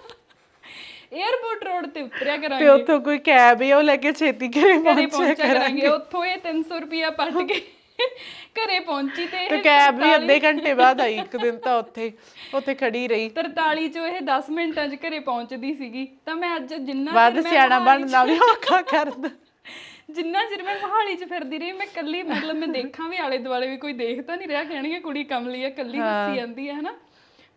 에어ਪੋਰਟ ਰੋਡ ਤੇ ਉਤਰਿਆ ਤੇ ਕਰਾਂਗੇ। ਉੱਥੋਂ ਕੋਈ ਕੈਬ ਹੀ ਉਹ ਲੈ ਕੇ ਛੇਤੀ ਘਰੇ ਪਹੁੰਚਿਆ ਕਰਾਂਗੇ। ਉੱਥੋਂ ਇਹ 300 ਰੁਪਿਆ ਪੱਟ ਕੇ ਘਰੇ ਪਹੁੰਚੀ ਤੇ ਤੇ ਕੈਬ ਵੀ ਅੱਧੇ ਘੰਟੇ ਬਾਅਦ ਆਈ ਇੱਕ ਦਿਨ ਤਾਂ ਉੱਥੇ ਉੱਥੇ ਖੜੀ ਰਹੀ। 43 ਚੋਂ ਇਹ 10 ਮਿੰਟਾਂ 'ਚ ਘਰੇ ਪਹੁੰਚਦੀ ਸੀਗੀ। ਤਾਂ ਮੈਂ ਅੱਜ ਜਿੰਨਾ ਮੈਂ ਸਿਆਣਾ ਬਣਨਾ ਵੀ ਔਖਾ ਕਰਦਾ। ਜਿੰਨਾ ਚਿਰ ਮੈਂ ਮਹਾਲੀ 'ਚ ਫਿਰਦੀ ਰਹੀ ਮੈਂ ਕੱਲੀ ਮਤਲਬ ਮੈਂ ਦੇਖਾਂ ਵੀ ਆਲੇ ਦੁਆਲੇ ਵੀ ਕੋਈ ਦੇਖ ਤਾਂ ਨਹੀਂ ਰਿਹਾ ਕਹਿਣਗੇ ਕੁੜੀ ਕਮਲੀ ਆ ਕੱਲੀ ਹੱਸੀ ਜਾਂਦੀ ਹੈ ਹਨਾ?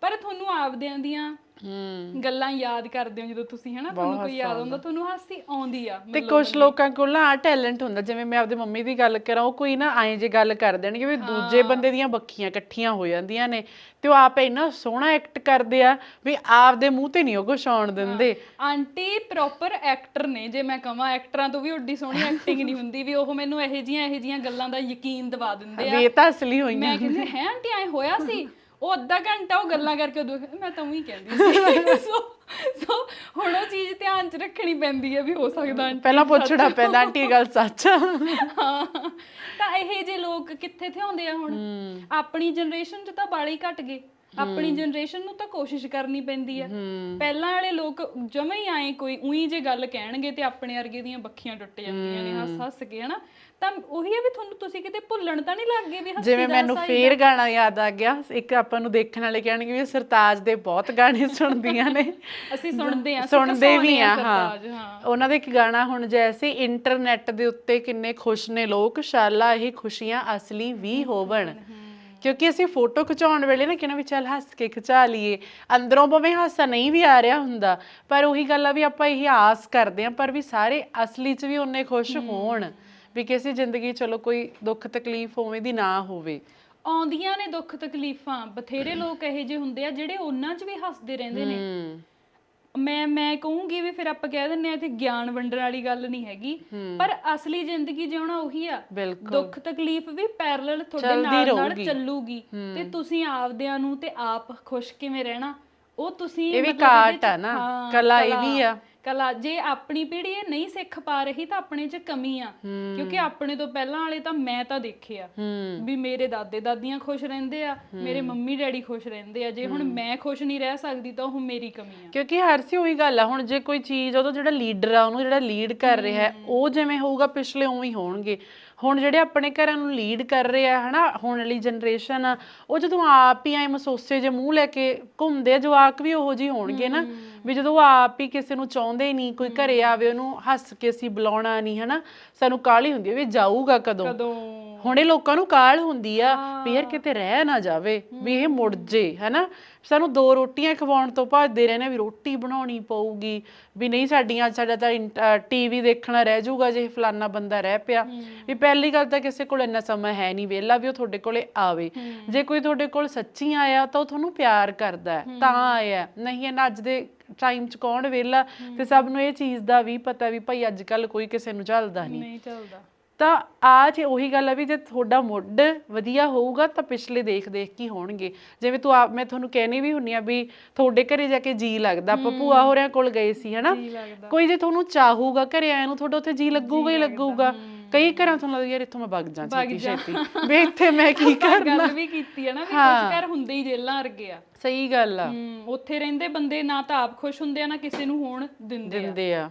ਪਰ ਤੁਹਾਨੂੰ ਆਪਦਿਆਂ ਦੀਆਂ ਹੂੰ। ਗੱਲਾਂ ਯਾਦ ਕਰਦੇ ਹੋ ਜਦੋਂ ਤੁਸੀਂ ਹਨਾ? ਤੁਹਾਨੂੰ ਕੋਈ ਯਾਦ ਆਉਂਦਾ ਤੁਹਾਨੂੰ ਹਾਸੀ ਆਉਂਦੀ ਆ ਤੇ ਕੁਝ ਲੋਕਾਂ ਕੋਲ ਨਾ ਆ ਟੈਲੈਂਟ ਹੁੰਦਾ ਜਿਵੇਂ ਮੈਂ ਆਪਦੇ ਮੰਮੀ ਦੀ ਗੱਲ ਕਰਾਂ ਉਹ ਕੋਈ ਨਾ ਐਂ ਜੇ ਗੱਲ ਕਰ ਦੇਣਗੇ ਵੀ ਦੂਜੇ ਬੰਦੇ ਦੀਆਂ ਬੱਖੀਆਂ ਇਕੱਠੀਆਂ ਹੋ ਜਾਂਦੀਆਂ ਨੇ ਤੇ ਉਹ ਆਪ ਇੰਨਾ ਸੋਹਣਾ ਐਕਟ ਕਰਦੇ ਆ ਵੀ ਆਪਦੇ ਮੂੰਹ ਤੇ ਨਹੀਂ ਉਹ ਕੁਛ ਆਉਣ ਦਿੰਦੇ। ਆਂਟੀ ਪ੍ਰੋਪਰ ਐਕਟਰ ਨੇ ਜੇ ਮੈਂ ਕਹਾਂ ਐਕਟਰਾਂ ਤੋਂ ਵੀ ਓਡੀ ਸੋਹਣੀ ਐਕਟਿੰਗ ਨਹੀਂ ਹੁੰਦੀ ਵੀ ਉਹ ਮੈਨੂੰ ਇਹੋ ਜੀਆਂ ਇਹੋ ਜੀਆਂ ਗੱਲਾਂ ਦਾ ਯਕੀਨ ਦਿਵਾ ਦਿੰਦੇ ਆ। ਵੀ ਇਹ ਤਾਂ ਅਸਲੀ ਹੋਈਆਂ। ਮੈਂ ਕਹਿੰਦੀ ਹੈ ਆਂਟੀ ਐ ਹੋਇਆ ਸੀ? ਉਹ ਅੱਧਾ ਘੰਟਾ ਉਹ ਗੱਲਾਂ ਕਰਕੇ ਉਦੋਂ ਕਹਿੰਦੀ, ਮੈਂ ਤਾਂ ਉਹੀ ਕਹਿੰਦੀ ਸੀ। ਸੋ ਸੋ ਹੁਣ ਉਹ ਚੀਜ਼ ਧਿਆਨ ਚ ਰੱਖਣੀ ਪੈਂਦੀ ਹੈ ਵੀ ਹੋ ਸਕਦਾ ਆਂਟੀ ਪਹਿਲਾਂ ਪੁੱਛਣਾ ਪੈਂਦਾ ਆਂਟੀ ਇਹ ਗੱਲ ਸੱਚ ਆ। ਹਾਂ ਤਾਂ ਇਹ ਜੇ ਲੋਕ ਕਿੱਥੇ ਥਿਆਉਂਦੇ ਆ ਹੁਣ? ਆਪਣੀ ਜਨਰੇਸ਼ਨ 'ਚ ਤਾਂ ਬਾਲੇ ਹੀ ਘਟ ਗਏ। ਆਪਣੀ ਜਨਰੇਸ਼ਨ ਨੂੰ ਤਾਂ ਕੋਸ਼ਿਸ਼ ਕਰਨੀ ਪੈਂਦੀ ਆ। ਪਹਿਲਾਂ ਵਾਲੇ ਲੋਕ ਜਮੇ ਹੀ ਆਏ ਕੋਈ ਉਹੀ ਜੇ ਗੱਲ ਕਹਿਣਗੇ ਤੇ ਆਪਣੇ ਵਰਗੇ ਦੀਆਂ ਬੱਖੀਆਂ ਟੁੱਟ ਜਾਂਦੀਆਂ ਨੇ ਹੱਸ ਹੱਸ ਕੇ ਹਨਾ। ਤਾਂ ਉਹੀ ਆ ਵੀ ਤੁਹਾਨੂੰ ਤੁਸੀਂ ਕਿਤੇ ਭੁੱਲਣ ਤਾਂ ਨਹੀਂ ਲੱਗ ਗਏ ਵੀ ਹੱਸੀ ਜਿਵੇਂ ਮੈਨੂੰ ਫੇਰ ਗਾਣਾ ਯਾਦ ਆ ਗਿਆ ਇੱਕ ਆਪਾਂ ਨੂੰ ਦੇਖਣ ਵਾਲੇ ਕਹਿਣਗੇ ਵੀ ਸਰਤਾਜ ਦੇ ਬਹੁਤ ਗਾਣੇ ਸੁਣਦੀਆਂ ਨੇ। ਅਸੀਂ ਸੁਣਦੇ ਆ ਸੁਣਦੇ ਵੀ ਆ ਹਾਂ ਉਹਨਾਂ ਦਾ ਇੱਕ ਗਾਣਾ ਹੁਣ ਜੈਸੇ ਇੰਟਰਨੈਟ ਦੇ ਉੱਤੇ ਕਿੰਨੇ ਖੁਸ਼ ਨੇ ਲੋਕ ਸ਼ਾਲਾ ਇਹ ਖੁਸ਼ੀਆਂ ਅਸਲੀ ਵੀ ਹੋਵਣ। ਕਿਉਂਕਿ ਅਸੀਂ ਫੋਟੋ ਖਿਚਾਉਣ ਵੇਲੇ ਨਾ ਕਿਹਨਾਂ ਵੀ ਚੱਲ ਹੱਸ ਕੇ ਖਿਚਾ ਲਈਏ ਅੰਦਰੋਂ ਭਾਵੇਂ ਹਾਸਾ ਨਹੀਂ ਵੀ ਆ ਰਿਹਾ ਹੁੰਦਾ ਪਰ ਉਹੀ ਗੱਲ ਆ ਵੀ ਆਪਾਂ ਇਹ ਆਸ ਕਰਦੇ ਆ ਪਰ ਵੀ ਸਾਰੇ ਅਸਲੀ 'ਚ ਵੀ ਉਨੇ ਖੁਸ਼ ਹੋਣ ਵੀ ਕਿਸੇ ਜ਼ਿੰਦਗੀ ਚਲੋ ਕੋਈ ਦੁੱਖ ਤਕਲੀਫ ਉਵੇਂ ਦੀ ਨਾ ਹੋਵੇ। ਆਉਂਦੀਆਂ ਨੇ ਦੁੱਖ ਤਕਲੀਫਾਂ ਬਥੇਰੇ ਲੋਕ ਇਹੋ ਜਿਹੇ ਹੁੰਦੇ ਆ ਜਿਹੜੇ ਉਹਨਾਂ 'ਚ ਵੀ ਹੱਸਦੇ ਰਹਿੰਦੇ ਨੇ। ਮੈਂ ਮੈਂ ਕਹੂੰਗੀ ਵੀ ਫਿਰ ਆਪਾਂ ਕਹਿ ਦਿੰਨੇ ਆ ਤੇ ਗਿਆਨ ਵੰਡਣ ਵਾਲੀ ਗੱਲ ਨਹੀਂ ਹੈਗੀ। ਪਰ ਅਸਲੀ ਜ਼ਿੰਦਗੀ ਜਿਉਣਾ ਉਹੀ ਆ। ਦੁੱਖ ਤਕਲੀਫ ਵੀ ਪੈਰਲਲ ਤੁਹਾਡੇ ਨਾਲ ਨਾਲ। ਚੱਲੂਗੀ। ਤੇ ਤੁਸੀਂ ਆਪਦਿਆਂ ਨੂੰ ਤੇ ਆਪ ਖੁਸ਼ ਕਿਵੇਂ ਰਹਿਣਾ? ਉਹ ਤੁਸੀਂ ਇਹ ਵੀ ਕਾਟ ਆ ਨਾ, ਕਲਾ ਇਹ ਵੀ ਆ। ਕਲਾ ਜੇ ਆਪਣੀ ਪੀੜ੍ਹੀ ਇਹ ਨਹੀਂ ਸਿੱਖ ਪਾ ਰਹੀ ਤਾਂ ਆਪਣੇ 'ਚ ਕਮੀ ਆ। ਕਿਉਂਕਿ ਆਪਣੇ ਤੋਂ ਪਹਿਲਾਂ ਵਾਲੇ ਤਾਂ ਮੈਂ ਤਾਂ ਦੇਖੇ ਆ। ਹੂੰ। ਵੀ ਮੇਰੇ ਦਾਦੇ ਦਾਦੀਆਂ ਖੁਸ਼ ਰਹਿੰਦੇ ਆ ਮੇਰੇ ਮੰਮੀ ਡੈਡੀ ਖੁਸ਼ ਰਹਿੰਦੇ ਆ। ਜੇ ਹੁਣ ਮੈਂ ਖੁਸ਼ ਨਹੀਂ ਰਹਿ ਸਕਦੀ ਤਾਂ ਉਹ ਮੇਰੀ ਕਮੀ ਆ। ਕਿਉਂਕਿ ਹਰ ਸੀ ਉਹੀ ਗੱਲ ਆ ਹੁਣ ਜੇ ਕੋਈ ਚੀਜ਼ ਉਹਦਾ ਜਿਹੜਾ ਲੀਡਰ ਆ ਉਹਨੂੰ ਜਿਹੜਾ ਲੀਡ ਕਰ ਰਿਹਾ ਹੈ। ਉਹ ਜਿਵੇਂ ਹੋਊਗਾ ਪਿਛਲੇ ਉਵੇਂ ਹੀ ਹੋਣਗੇ। ਹੁਣ ਜਿਹੜੇ ਆਪਣੇ ਘਰਾਂ ਨੂੰ ਲੀਡ ਕਰ ਰਹੇ ਆ ਹਨਾ ਹੁਣ ਵਾਲੀ ਜਨਰੇਸ਼ਨ ਆ ਉਹ ਜਦੋਂ ਆਪ ਹੀ ਐ ਮਸੋਸੇ ਜੇ ਮੂੰਹ ਲੈ ਕੇ ਘੁੰਮਦੇ ਜਵਾਕ ਵੀ ਉਹੋ ਜਿਹੇ ਹੋਣਗੇ ਨਾ ਵੀ ਜਦੋਂ ਆਪ ਹੀ ਕਿਸੇ ਨੂੰ ਚਾਹੁੰਦੇ ਨਹੀਂ ਕੋਈ ਘਰੇ ਆਵੇ ਉਹਨੂੰ ਹੱਸ ਕੇ ਅਸੀਂ ਬੁਲਾਉਣਾ ਨਹੀਂ ਹਨਾ ਸਾਨੂੰ ਕਾਹਲੀ ਹੁੰਦੀ ਵੀ ਜਾਊਗਾ ਕਦੋਂ। ਕਦੋਂ? ਹੁਣ ਇਹ ਲੋਕਾਂ ਨੂੰ ਕਾਲ ਹੁੰਦੀ ਆ ਵੀ ਯਾਰ ਕਿਤੇ ਰਹਿ ਨਾ ਜਾਵੇ ਵੀ ਇਹ ਮੁੜ ਜੇ ਹਨਾ? ਸਾਨੂੰ ਦੋ ਰੋਟੀਆਂ ਖਵਾਉਣ ਤੋਂ ਭੱਜਦੇ ਰਹਿੰਦੇ ਵੀ ਰੋਟੀ ਬਣਾਉਣੀ ਪਊਗੀ ਵੀ ਨਹੀਂ ਸਾਡੀਆਂ ਸਾਡਾ ਤਾਂ ਟੀਵੀ ਦੇਖਣਾ ਰਹਿ ਜਾਊਗਾ ਜੇ ਫਲਾਨਾ ਬੰਦਾ ਰਹਿ ਪਿਆ। ਵੀ ਪਹਿਲੀ ਗੱਲ ਤਾਂ ਕਿਸੇ ਕੋਲ ਇੰਨਾ ਸਮਾਂ ਹੈ ਨਹੀਂ ਵਿਹਲਾ ਵੀ ਉਹ ਤੁਹਾਡੇ ਕੋਲੇ ਆਵੇ। ਜੇ ਕੋਈ ਤੁਹਾਡੇ ਕੋਲ ਸੱਚੀ ਆਇਆ ਤਾਂ ਉਹ ਤੁਹਾਨੂੰ ਪਿਆਰ ਕਰਦਾ ਤਾਂ ਆਇਆ ਨਹੀਂ ਇਹਨਾਂ ਅੱਜ ਦੇ ਟਾਈਮ 'ਚ ਕੌਣ ਵਿਹਲਾ? ਤੇ ਸਭ ਨੂੰ ਇਹ ਚੀਜ਼ ਦਾ ਵੀ ਪਤਾ ਵੀ ਭਾਈ ਅੱਜ ਕੱਲ ਕੋਈ ਕਿਸੇ ਨੂੰ ਝੱਲਦਾ ਨਹੀਂ। ਨਹੀਂ ਚੱਲਦਾ ਤਾਂ ਆ ਜੇ ਉਹੀ ਗੱਲ ਆ ਵੀ ਜੇ ਤੁਹਾਡਾ ਮੁੱਢ ਵਧੀਆ ਹੋਊਗਾ ਤਾਂ ਪਿਛਲੇ ਦੇਖ ਦੇਖ ਕੀ ਹੋਣਗੇ। ਜਿਵੇਂ ਤੂੰ ਆਪ ਮੈਂ ਤੁਹਾਨੂੰ ਕਹਿਣੀ ਵੀ ਹੁੰਨੀ ਆ ਵੀ ਤੁਹਾਡੇ ਘਰੇ ਜਾ ਕੇ ਜੀ ਲੱਗਦਾ। ਆਪਾਂ ਭੂਆ ਹੋਰਿਆਂ ਕੋਲ ਗਏ ਸੀ ਹਨਾ? ਕੋਈ ਜੇ ਤੁਹਾਨੂੰ ਚਾਹੂਗਾ ਘਰੇ ਆਇਆ ਨੂੰ ਤੁਹਾਡਾ ਉੱਥੇ ਜੀ ਲੱਗੂਗਾ ਹੀ ਲੱਗੂਗਾ। ਕਈ ਘਰਾਂ ਤੋਂ ਲੱਗਦਾ ਯਾਰ ਇੱਥੋਂ ਮੈਂ ਵਗ ਜਾਂ ਛੇਤੀ ਛੇਤੀ। ਵੀ ਇੱਥੇ ਮੈਂ ਕੀ ਕਰਨਾ ਗੱਲ ਵੀ ਕੀਤੀ ਹੈ ਨਾ ਵੀ ਕੁਝ ਘਰ ਹੁੰਦੇ ਹੀ ਜੇਲਾਂ ਵਰਗੇ ਆ। ਸਹੀ ਗੱਲ ਆ। ਉੱਥੇ ਰਹਿੰਦੇ ਬੰਦੇ ਨਾ ਤਾਂ ਆਪ ਖੁਸ਼ ਹੁੰਦੇ ਆ ਨਾ ਕਿਸੇ ਨੂੰ ਹੋਣ ਦਿੰਦੇ ਆ। ਦਿੰਦੇ ਆ।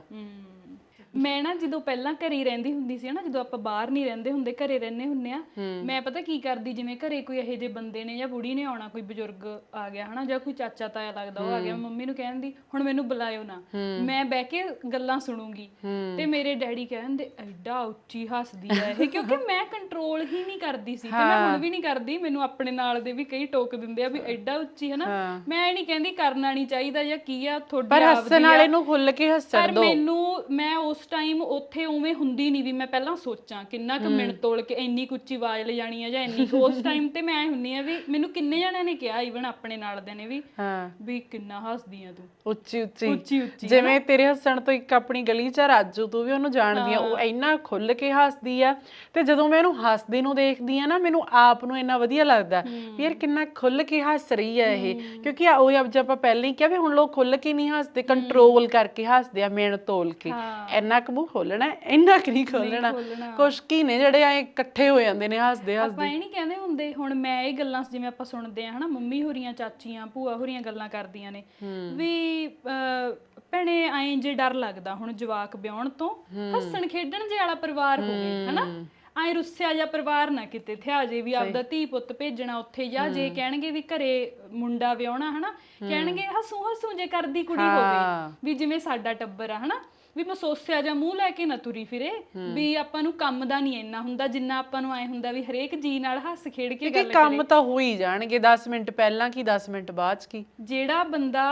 ਮੈਂ ਨਾ ਜਦੋਂ ਪਹਿਲਾਂ ਘਰੇ ਰਹਿੰਦੀ ਹੁੰਦੀ ਸੀ ਨਾ ਜਦੋਂ ਆਪਾਂ ਬਾਹਰ ਨਹੀਂ ਰਹਿੰਦੇ ਹੁੰਦੇ ਘਰੇ ਰਹਿੰਦੇ ਹੁੰਨੇ ਆ ਮੈਂ ਪਤਾ ਕੀ ਕਰਦੀ ਜਿਵੇਂ ਘਰੇ ਕੋਈ ਇਹੋ ਜਿਹੇ ਬੰਦੇ ਨੇ ਜਾਂ ਬੁੜੀ ਨੇ ਆਉਣਾ ਕੋਈ ਬਜ਼ੁਰਗ ਆ ਗਿਆ ਹਨਾ ਜਾਂ ਕੋਈ ਚਾਚਾ ਤਾਇਆ ਲੱਗਦਾ ਉਹ ਆ ਗਿਆ ਮੰਮੀ ਨੂੰ ਕਹਿੰਦੀ ਹੁਣ ਮੈਨੂੰ ਬੁਲਾਇਓ ਨਾ। ਮੈਂ ਬਹਿ ਕੇ ਗੱਲਾਂ ਸੁਣੂੰਗੀ ਤੇ ਮੇਰੇ ਡੈਡੀ ਕਹਿੰਦੇ ਐਡਾ ਉੱਚੀ ਹੱਸਦੀ ਆ ਇਹ ਕਿਉਂਕਿ ਮੈਂ ਕੰਟਰੋਲ ਹੀ ਨਹੀਂ ਕਰਦੀ ਸੀ ਤੇ ਮੈਂ ਹੁਣ ਵੀ ਨਹੀਂ ਕਰਦੀ ਮੈਨੂੰ ਆਪਣੇ ਨਾਲ ਦੇ ਵੀ ਕਈ ਟੋਕ ਦਿੰਦੇ ਆ ਵੀ ਐਡਾ ਉੱਚੀ ਹਨਾ। ਮੈਂ ਇਹ ਨਹੀਂ ਕਹਿੰਦੀ ਕਰਨਾ ਨਹੀਂ ਚਾਹੀਦਾ ਜਾਂ ਕੀ ਆ ਤੁਹਾਡੀ ਪਰ ਹੱਸਣ ਵਾਲੇ ਨੂੰ ਖੁੱਲ ਕੇ ਹੱਸਣ ਪਰ ਮੈਨੂੰ ਮੈਂ ਉਸ ਟਾਈਮ ਉੱਥੇ ਉਵੇਂ ਹੁੰਦੀ ਨਹੀਂ ਵੀ ਮੈਂ ਪਹਿਲਾਂ ਸੋਚਾਂ ਕਿੰਨਾ ਕੁ ਮਿੰਟ ਤੋਲ ਕੇ ਇੰਨੀ ਕੁ ਉੱਚੀ ਆਵਾਜ਼ ਲੈ ਜਾਣੀ ਆ ਜਾਂ ਇੰਨੀ ਕੁ। ਉਸ ਟਾਈਮ ਤੇ ਮੈਂ ਐ ਹੁੰਨੀ ਆ ਵੀ ਮੈਨੂੰ ਕਿੰਨੇ ਜਣਿਆਂ ਨੇ ਕਿਹਾ ਈਵਨ ਆਪਣੇ ਨਾਲ ਦੇ ਨੇ ਵੀ ਹਾਂ। ਵੀ ਕਿੰਨਾ ਹੱਸਦੀ ਆ ਤੂੰ। ਉੱਚੀ ਉੱਚੀ। ਉੱਚੀ ਉੱਚੀ ਜਿਵੇਂ ਤੇਰੇ ਹੱਸਣ ਤੋਂ ਇੱਕ ਆਪਣੀ ਗਲੀ 'ਚ ਆ ਰਾਜੂ ਤੂੰ ਵੀ ਉਹਨੂੰ ਜਾਣਦੀ ਆ ਉਹ ਇੰਨਾ ਖੁੱਲ ਕੇ ਹੱਸਦੀ ਆ ਤੇ ਜਦੋਂ ਮੈਂ ਉਹਨੂੰ ਹੱਸਦੀ ਨੂੰ ਦੇਖਦੀ ਆ ਨਾ ਮੈਨੂੰ ਆਪ ਨੂੰ ਇੰਨਾ ਵਧੀਆ ਲੱਗਦਾ ਵੀ ਯਾਰ ਕਿੰਨਾ ਖੁੱਲ ਕੇ ਹੱਸ ਰਹੀ ਆ ਇਹ। ਕਿਉਂਕਿ ਆ ਉਹ ਜਦ ਆਪਾਂ ਪਹਿਲਾਂ ਹੀ ਕਿਹਾ ਵੀ ਹੁਣ ਲੋਕ ਖੁੱਲ ਕੇ ਨਹੀਂ ਹੱਸਦੇ ਕੰਟਰੋਲ ਕਰਕੇ ਹੱਸਦੇ ਆ ਮੇਨ ਤੋਲ ਕੇ। ਇੰਨਾ ਇੰਨਾ ਕੁ ਮੂੰਹ ਖੋਲਣਾ ਇੰਨਾ ਕੁ ਨਹੀਂ ਖੋਲਣਾ। ਕੁਛ ਕੀ ਨੇ ਜਿਹੜੇ ਐ ਇਕੱਠੇ ਹੋ ਜਾਂਦੇ ਨੇ ਹੱਸਦੇ ਹੱਸਦੇ। ਆਪਾਂ ਇਹ ਨਹੀਂ ਕਹਿੰਦੇ ਹੁੰਦੇ ਹੁਣ ਮੈਂ ਇਹ ਗੱਲਾਂ ਜਿਵੇਂ ਆਪਾਂ ਸੁਣਦੇ ਆ ਹਨਾ ਮੰਮੀ ਹੋਰੀਆਂ ਚਾਚੀਆਂ ਭੂਆ ਹੋਰੀਆਂ ਗੱਲਾਂ ਕਰਦੀਆਂ ਨੇ। ਵੀ ਅਹ, ਭੈਣੇ ਐਂ ਜੇ ਡਰ ਲੱਗਦਾ ਹੁਣ ਜਵਾਕ ਵਿਆਹਣ ਤੋਂ ਹੱਸਣ ਖੇਡਣ ਜੇ ਵਾਲਾ ਪਰਿਵਾਰ ਹੋਵੇ ਹਨਾ? ਐਂ ਰੁੱਸਿਆ ਜਾਂ ਪਰਿਵਾਰ ਨਾ ਕਿਤੇ ਥਿਆ ਜੇ ਵੀ ਆਪਦਾ ਧੀ ਪੁੱਤ ਭੇਜਣਾ ਉੱਥੇ ਜਾਂ ਜੇ ਕਹਿਣਗੇ ਵੀ ਘਰੇ ਮੁੰਡਾ ਵਿਆਹਣਾ ਹਨਾ? ਕਹਿਣਗੇ ਹਸੂ ਹਸੂ ਜੇ ਕਰਦੀ ਕੁੜੀ ਹਾਂ। ਹੋਵੇ ਵੀ ਜਿਵੇਂ ਸਾਡਾ ਟੱਬਰ ਆ ਹਨਾ? ਵੀ ਮਸੋਸਿਆ ਜਾਂ ਮੂੰਹ ਲੈ ਕੇ ਨਾ ਤੁਰੀ ਫਿਰੇ ਵੀ ਆਪਾਂ ਨੂੰ ਕੰਮ ਦਾ ਨਹੀਂ ਇੰਨਾ ਹੁੰਦਾ ਜਿੰਨਾ ਆਪਾਂ ਨੂੰ ਐ ਹੁੰਦਾ ਵੀ ਹਰੇਕ ਜੀ ਨਾਲ ਹੱਸ ਖੇਡ ਕੇ ਕਿ ਗੱਲ ਕੰਮ ਤਾਂ ਹੋ ਹੀ ਜਾਣਗੇ 10 ਮਿੰਟ ਪਹਿਲਾਂ ਕੀ 10 ਮਿੰਟ ਬਾਅਦ ਚ ਕੀ? ਜਿਹੜਾ ਬੰਦਾ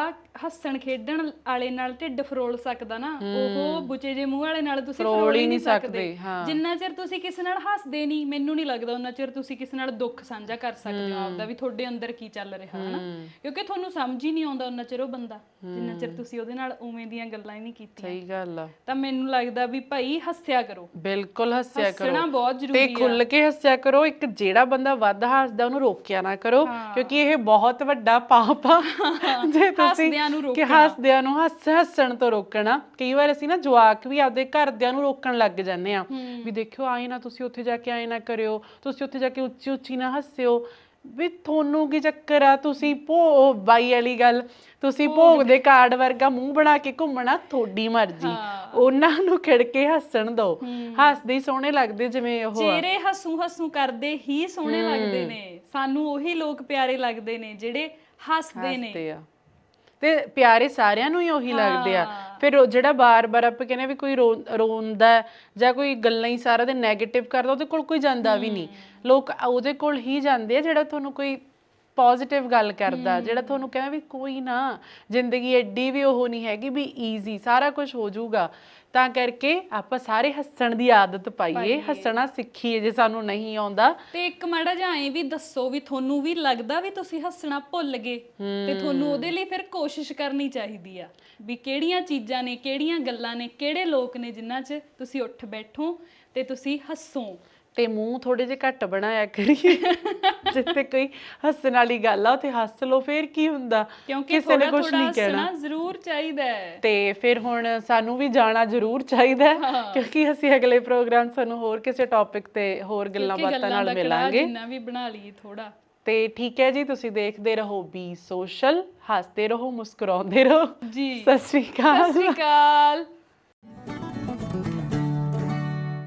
ਹੱਸਣ ਖੇਡਣ ਵਾਲੇ ਨਾਲ ਢਿੱਡ ਫਰੋਲ ਸਕਦਾ ਨਾ ਉਹ ਬੁਚੇ ਜੇ ਮੂੰਹ ਵਾਲੇ ਨਾਲ ਤੁਸੀਂ ਫਰੋਲ ਹੀ ਨਹੀਂ ਸਕਦੇ ਹਾਂ। ਜਿੰਨਾ ਚਿਰ ਤੁਸੀਂ ਕਿਸੇ ਨਾਲ ਹੱਸਦੇ ਨਹੀਂ ਮੈਨੂੰ ਨਹੀਂ ਲੱਗਦਾ ਉਹਨਾਂ ਚਿਰ ਤੁਸੀਂ ਕਿਸੇ ਨਾਲ ਦੁੱਖ ਸਾਂਝਾ ਕਰ ਸਕਦੇ ਹੋ ਆਪਦਾ ਵੀ ਤੁਹਾਡੇ ਅੰਦਰ ਕੀ ਚੱਲ ਰਿਹਾ ਹਨਾ? ਕਿਉਂਕਿ ਤੁਹਾਨੂੰ ਸਮਝ ਹੀ ਨਹੀਂ ਆਉਂਦਾ ਉਹਨਾਂ ਚਿਰ ਉਹ ਬੰਦਾ ਜਿੰਨਾ ਚਿਰ ਤੁਸੀਂ ਉਹਦੇ ਨਾਲ ਉਵੇਂ ਦੀਆਂ ਗੱਲਾਂ ਹੀ ਨਹੀਂ ਕੀਤੀਆਂ। ਸਹੀ ਗੱਲ ਆ। ਤਾਂ ਮੈਨੂੰ ਲੱਗਦਾ ਵੀ ਭਾਈ ਹੱਸਿਆ ਕਰੋ। ਬਿਲਕੁਲ ਹੱਸਿਆ ਕਰੋ। ਹੱਸਣਾ ਬਹੁਤ ਤੇ ਜ਼ਰੂਰੀ ਆ। ਖੁੱਲ ਕੇ ਹੱਸਿਆ ਕਰੋ ਇੱਕ ਜਿਹੜਾ ਬੰਦਾ ਵੱਧ ਹੱਸਦਾ ਉਹਨੂੰ ਰੋਕਿਆ ਨਾ ਕਰੋ ਕਿਉਂਕਿ ਇਹ ਬਹੁਤ ਵੱਡਾ ਪਾਪ ਆ। ਜੇ ਤੁਸੀਂ ਹੱਸਦਿਆਂ ਨੂੰ ਕਿ ਹੱਸਦਿਆਂ ਨੂੰ ਹੱਸ ਹੱਸਣ ਤੋਂ ਰੋਕਣਾ। ਕਈ ਵਾਰ ਅਸੀਂ ਨਾ ਜਵਾਕ ਵੀ ਆਪਦੇ ਘਰਦਿਆਂ ਨੂੰ ਰੋਕਣ ਲੱਗ ਜਾਂਦੇ ਆ ਵੀ ਦੇਖਿਓ ਆਏ ਨਾ ਤੁਸੀਂ ਉੱਥੇ ਜਾ ਕੇ ਆਏ ਨਾ ਕਰਿਓ। ਤੁਸੀਂ ਉੱਥੇ ਜਾ ਕੇ ਉੱਚੀ ਉੱਚੀ ਨਾ ਹੱਸਿਓ। ਵੀ ਤੁਹਾਨੂੰ ਕੀ ਚੱਕਰ ਆ? ਤੁਸੀਂ ਭੋ ਬਾਈ ਵਾਲੀ ਗੱਲ ਤੁਸੀਂ ਭੋਗ ਦੇ ਕਾਰਡ ਵਰਗਾ ਮੂੰਹ ਬਣਾ ਕੇ ਘੁੰਮਣਾ ਤੁਹਾਡੀ ਮਰਜ਼ੀ। ਉਹਨਾਂ ਨੂੰ ਖਿੜ ਕੇ ਹੱਸਣ ਦਿਓ ਹੱਸਦੇ ਹੀ ਸੋਹਣੇ ਲੱਗਦੇ ਜਿਵੇਂ ਉਹ। ਚਿਹਰੇ ਹੱਸੂ ਹੱਸੂ ਕਰਦੇ ਹੀ ਸੋਹਣੇ ਲੱਗਦੇ ਨੇ। ਸਾਨੂੰ ਉਹੀ ਲੋਕ ਪਿਆਰੇ ਲੱਗਦੇ ਨੇ ਜਿਹੜੇ ਹੱਸਦੇ ਨੇ। ਤੇ ਪਿਆਰੇ ਸਾਰਿਆਂ ਨੂੰ ਹੀ ਉਹੀ ਲੱਗਦੇ ਆ। ਫਿਰ ਜਿਹੜਾ ਬਾਰ-ਬਾਰ ਆਪਾਂ ਕਹਿੰਦੇ ਵੀ ਕੋਈ ਰੋਂਦਾ ਜਾਂ ਕੋਈ ਗੱਲਾਂ ਹੀ ਸਾਰਾ ਦਿਨ 네ਗੇਟਿਵ ਕਰਦਾ ਉਹਦੇ ਕੋਲ ਕੋਈ ਜਾਂਦਾ ਵੀ ਨਹੀਂ। ਲੋਕ ਉਹਦੇ ਕੋਲ ਹੀ ਜਾਂਦੇ ਆ ਜਿਹੜਾ ਤੁਹਾਨੂੰ ਕੋਈ ਪੋਜ਼ਿਟਿਵ ਗੱਲ ਕਰਦਾ ਜਿਹੜਾ ਤੁਹਾਨੂੰ ਕਹਿੰਦਾ ਵੀ ਕੋਈ ਨਾ ਜ਼ਿੰਦਗੀ ਐਡੀ ਵੀ ਉਹ ਨਹੀਂ ਹੈਗੀ ਵੀ ਈਜ਼ੀ ਸਾਰਾ ਕੁਝ ਹੋ ਜਾਊਗਾ। ਤਾਂ ਕਰਕੇ ਆਪਾਂ ਸਾਰੇ ਹੱਸਣ ਦੀ ਆਦਤ ਪਾਈਏ ਹੱਸਣਾ ਸਿੱਖੀਏ ਜੇ ਸਾਨੂੰ ਨਹੀਂ ਆਉਂਦਾ। ਤੇ ਇੱਕ ਮਾੜਾ ਜਿਹਾ ਐਂ ਵੀ ਦੱਸੋ ਵੀ ਤੁਹਾਨੂੰ ਵੀ ਲੱਗਦਾ ਵੀ ਤੁਸੀਂ ਹੱਸਣਾ ਭੁੱਲ ਗਏ ਤੇ ਤੁਹਾਨੂੰ ਉਹਦੇ ਲਈ ਫਿਰ ਕੋਸ਼ਿਸ਼ ਕਰਨੀ ਚਾਹੀਦੀ ਆ ਵੀ ਕਿਹੜੀਆਂ ਚੀਜ਼ਾਂ ਨੇ ਕਿਹੜੀਆਂ ਗੱਲਾਂ ਨੇ ਕਿਹੜੇ ਲੋਕ ਨੇ ਜਿਨ੍ਹਾਂ 'ਚ ਤੁਸੀਂ ਉੱਠ ਬੈਠੋ ਤੇ ਤੁਸੀਂ ਹੱਸੋ। ਤੇ ਮੂੰਹ ਥੋੜੇ ਜਿਹਾ ਘੱਟ ਬਣਾਇਆ ਕਰੀਏ। ਜਿੱਥੇ ਕੋਈ ਹੱਸਣ ਵਾਲੀ ਗੱਲ ਆ ਉੱਥੇ ਹੱਸ ਲਓ ਫੇਰ ਕੀ ਹੁੰਦਾ? ਕਿਉਂਕਿ ਕਿਸੇ ਨੇ ਕੁਝ ਨਹੀਂ ਕਹਿਣਾ। ਜ਼ਰੂਰ ਚਾਹੀਦਾ ਹੈ। ਤੇ ਫਿਰ ਹੁਣ ਸਾਨੂੰ ਵੀ ਜਾਣਾ ਜ਼ਰੂਰ ਚਾਹੀਦਾ ਕਿਉਂਕਿ ਅਸੀਂ ਅਗਲੇ ਪ੍ਰੋਗਰਾਮ ਸਾਨੂੰ ਹੋਰ ਕਿਸੇ ਟੌਪਿਕ ਤੇ ਹੋਰ ਗੱਲਾਂ ਬਾਤਾਂ ਨਾਲ ਮਿਲਾਂਗੇ। ਜਿੰਨਾ ਵੀ ਬਣਾ ਲਈਏ ਥੋੜਾ ਤੇ ਠੀਕ ਹੈ ਜੀ ਤੁਸੀਂ ਦੇਖਦੇ ਰਹੋ ਬੀ ਸੋਸ਼ਲ ਹੱਸਦੇ ਰਹੋ ਮੁਸਕਰਾਉਂਦੇ ਰਹੋ। ਜੀ। ਸਤਿ ਸ਼੍ਰੀ ਅਕਾਲ। ਸਤਿ ਸ਼੍ਰੀ ਅਕਾਲ।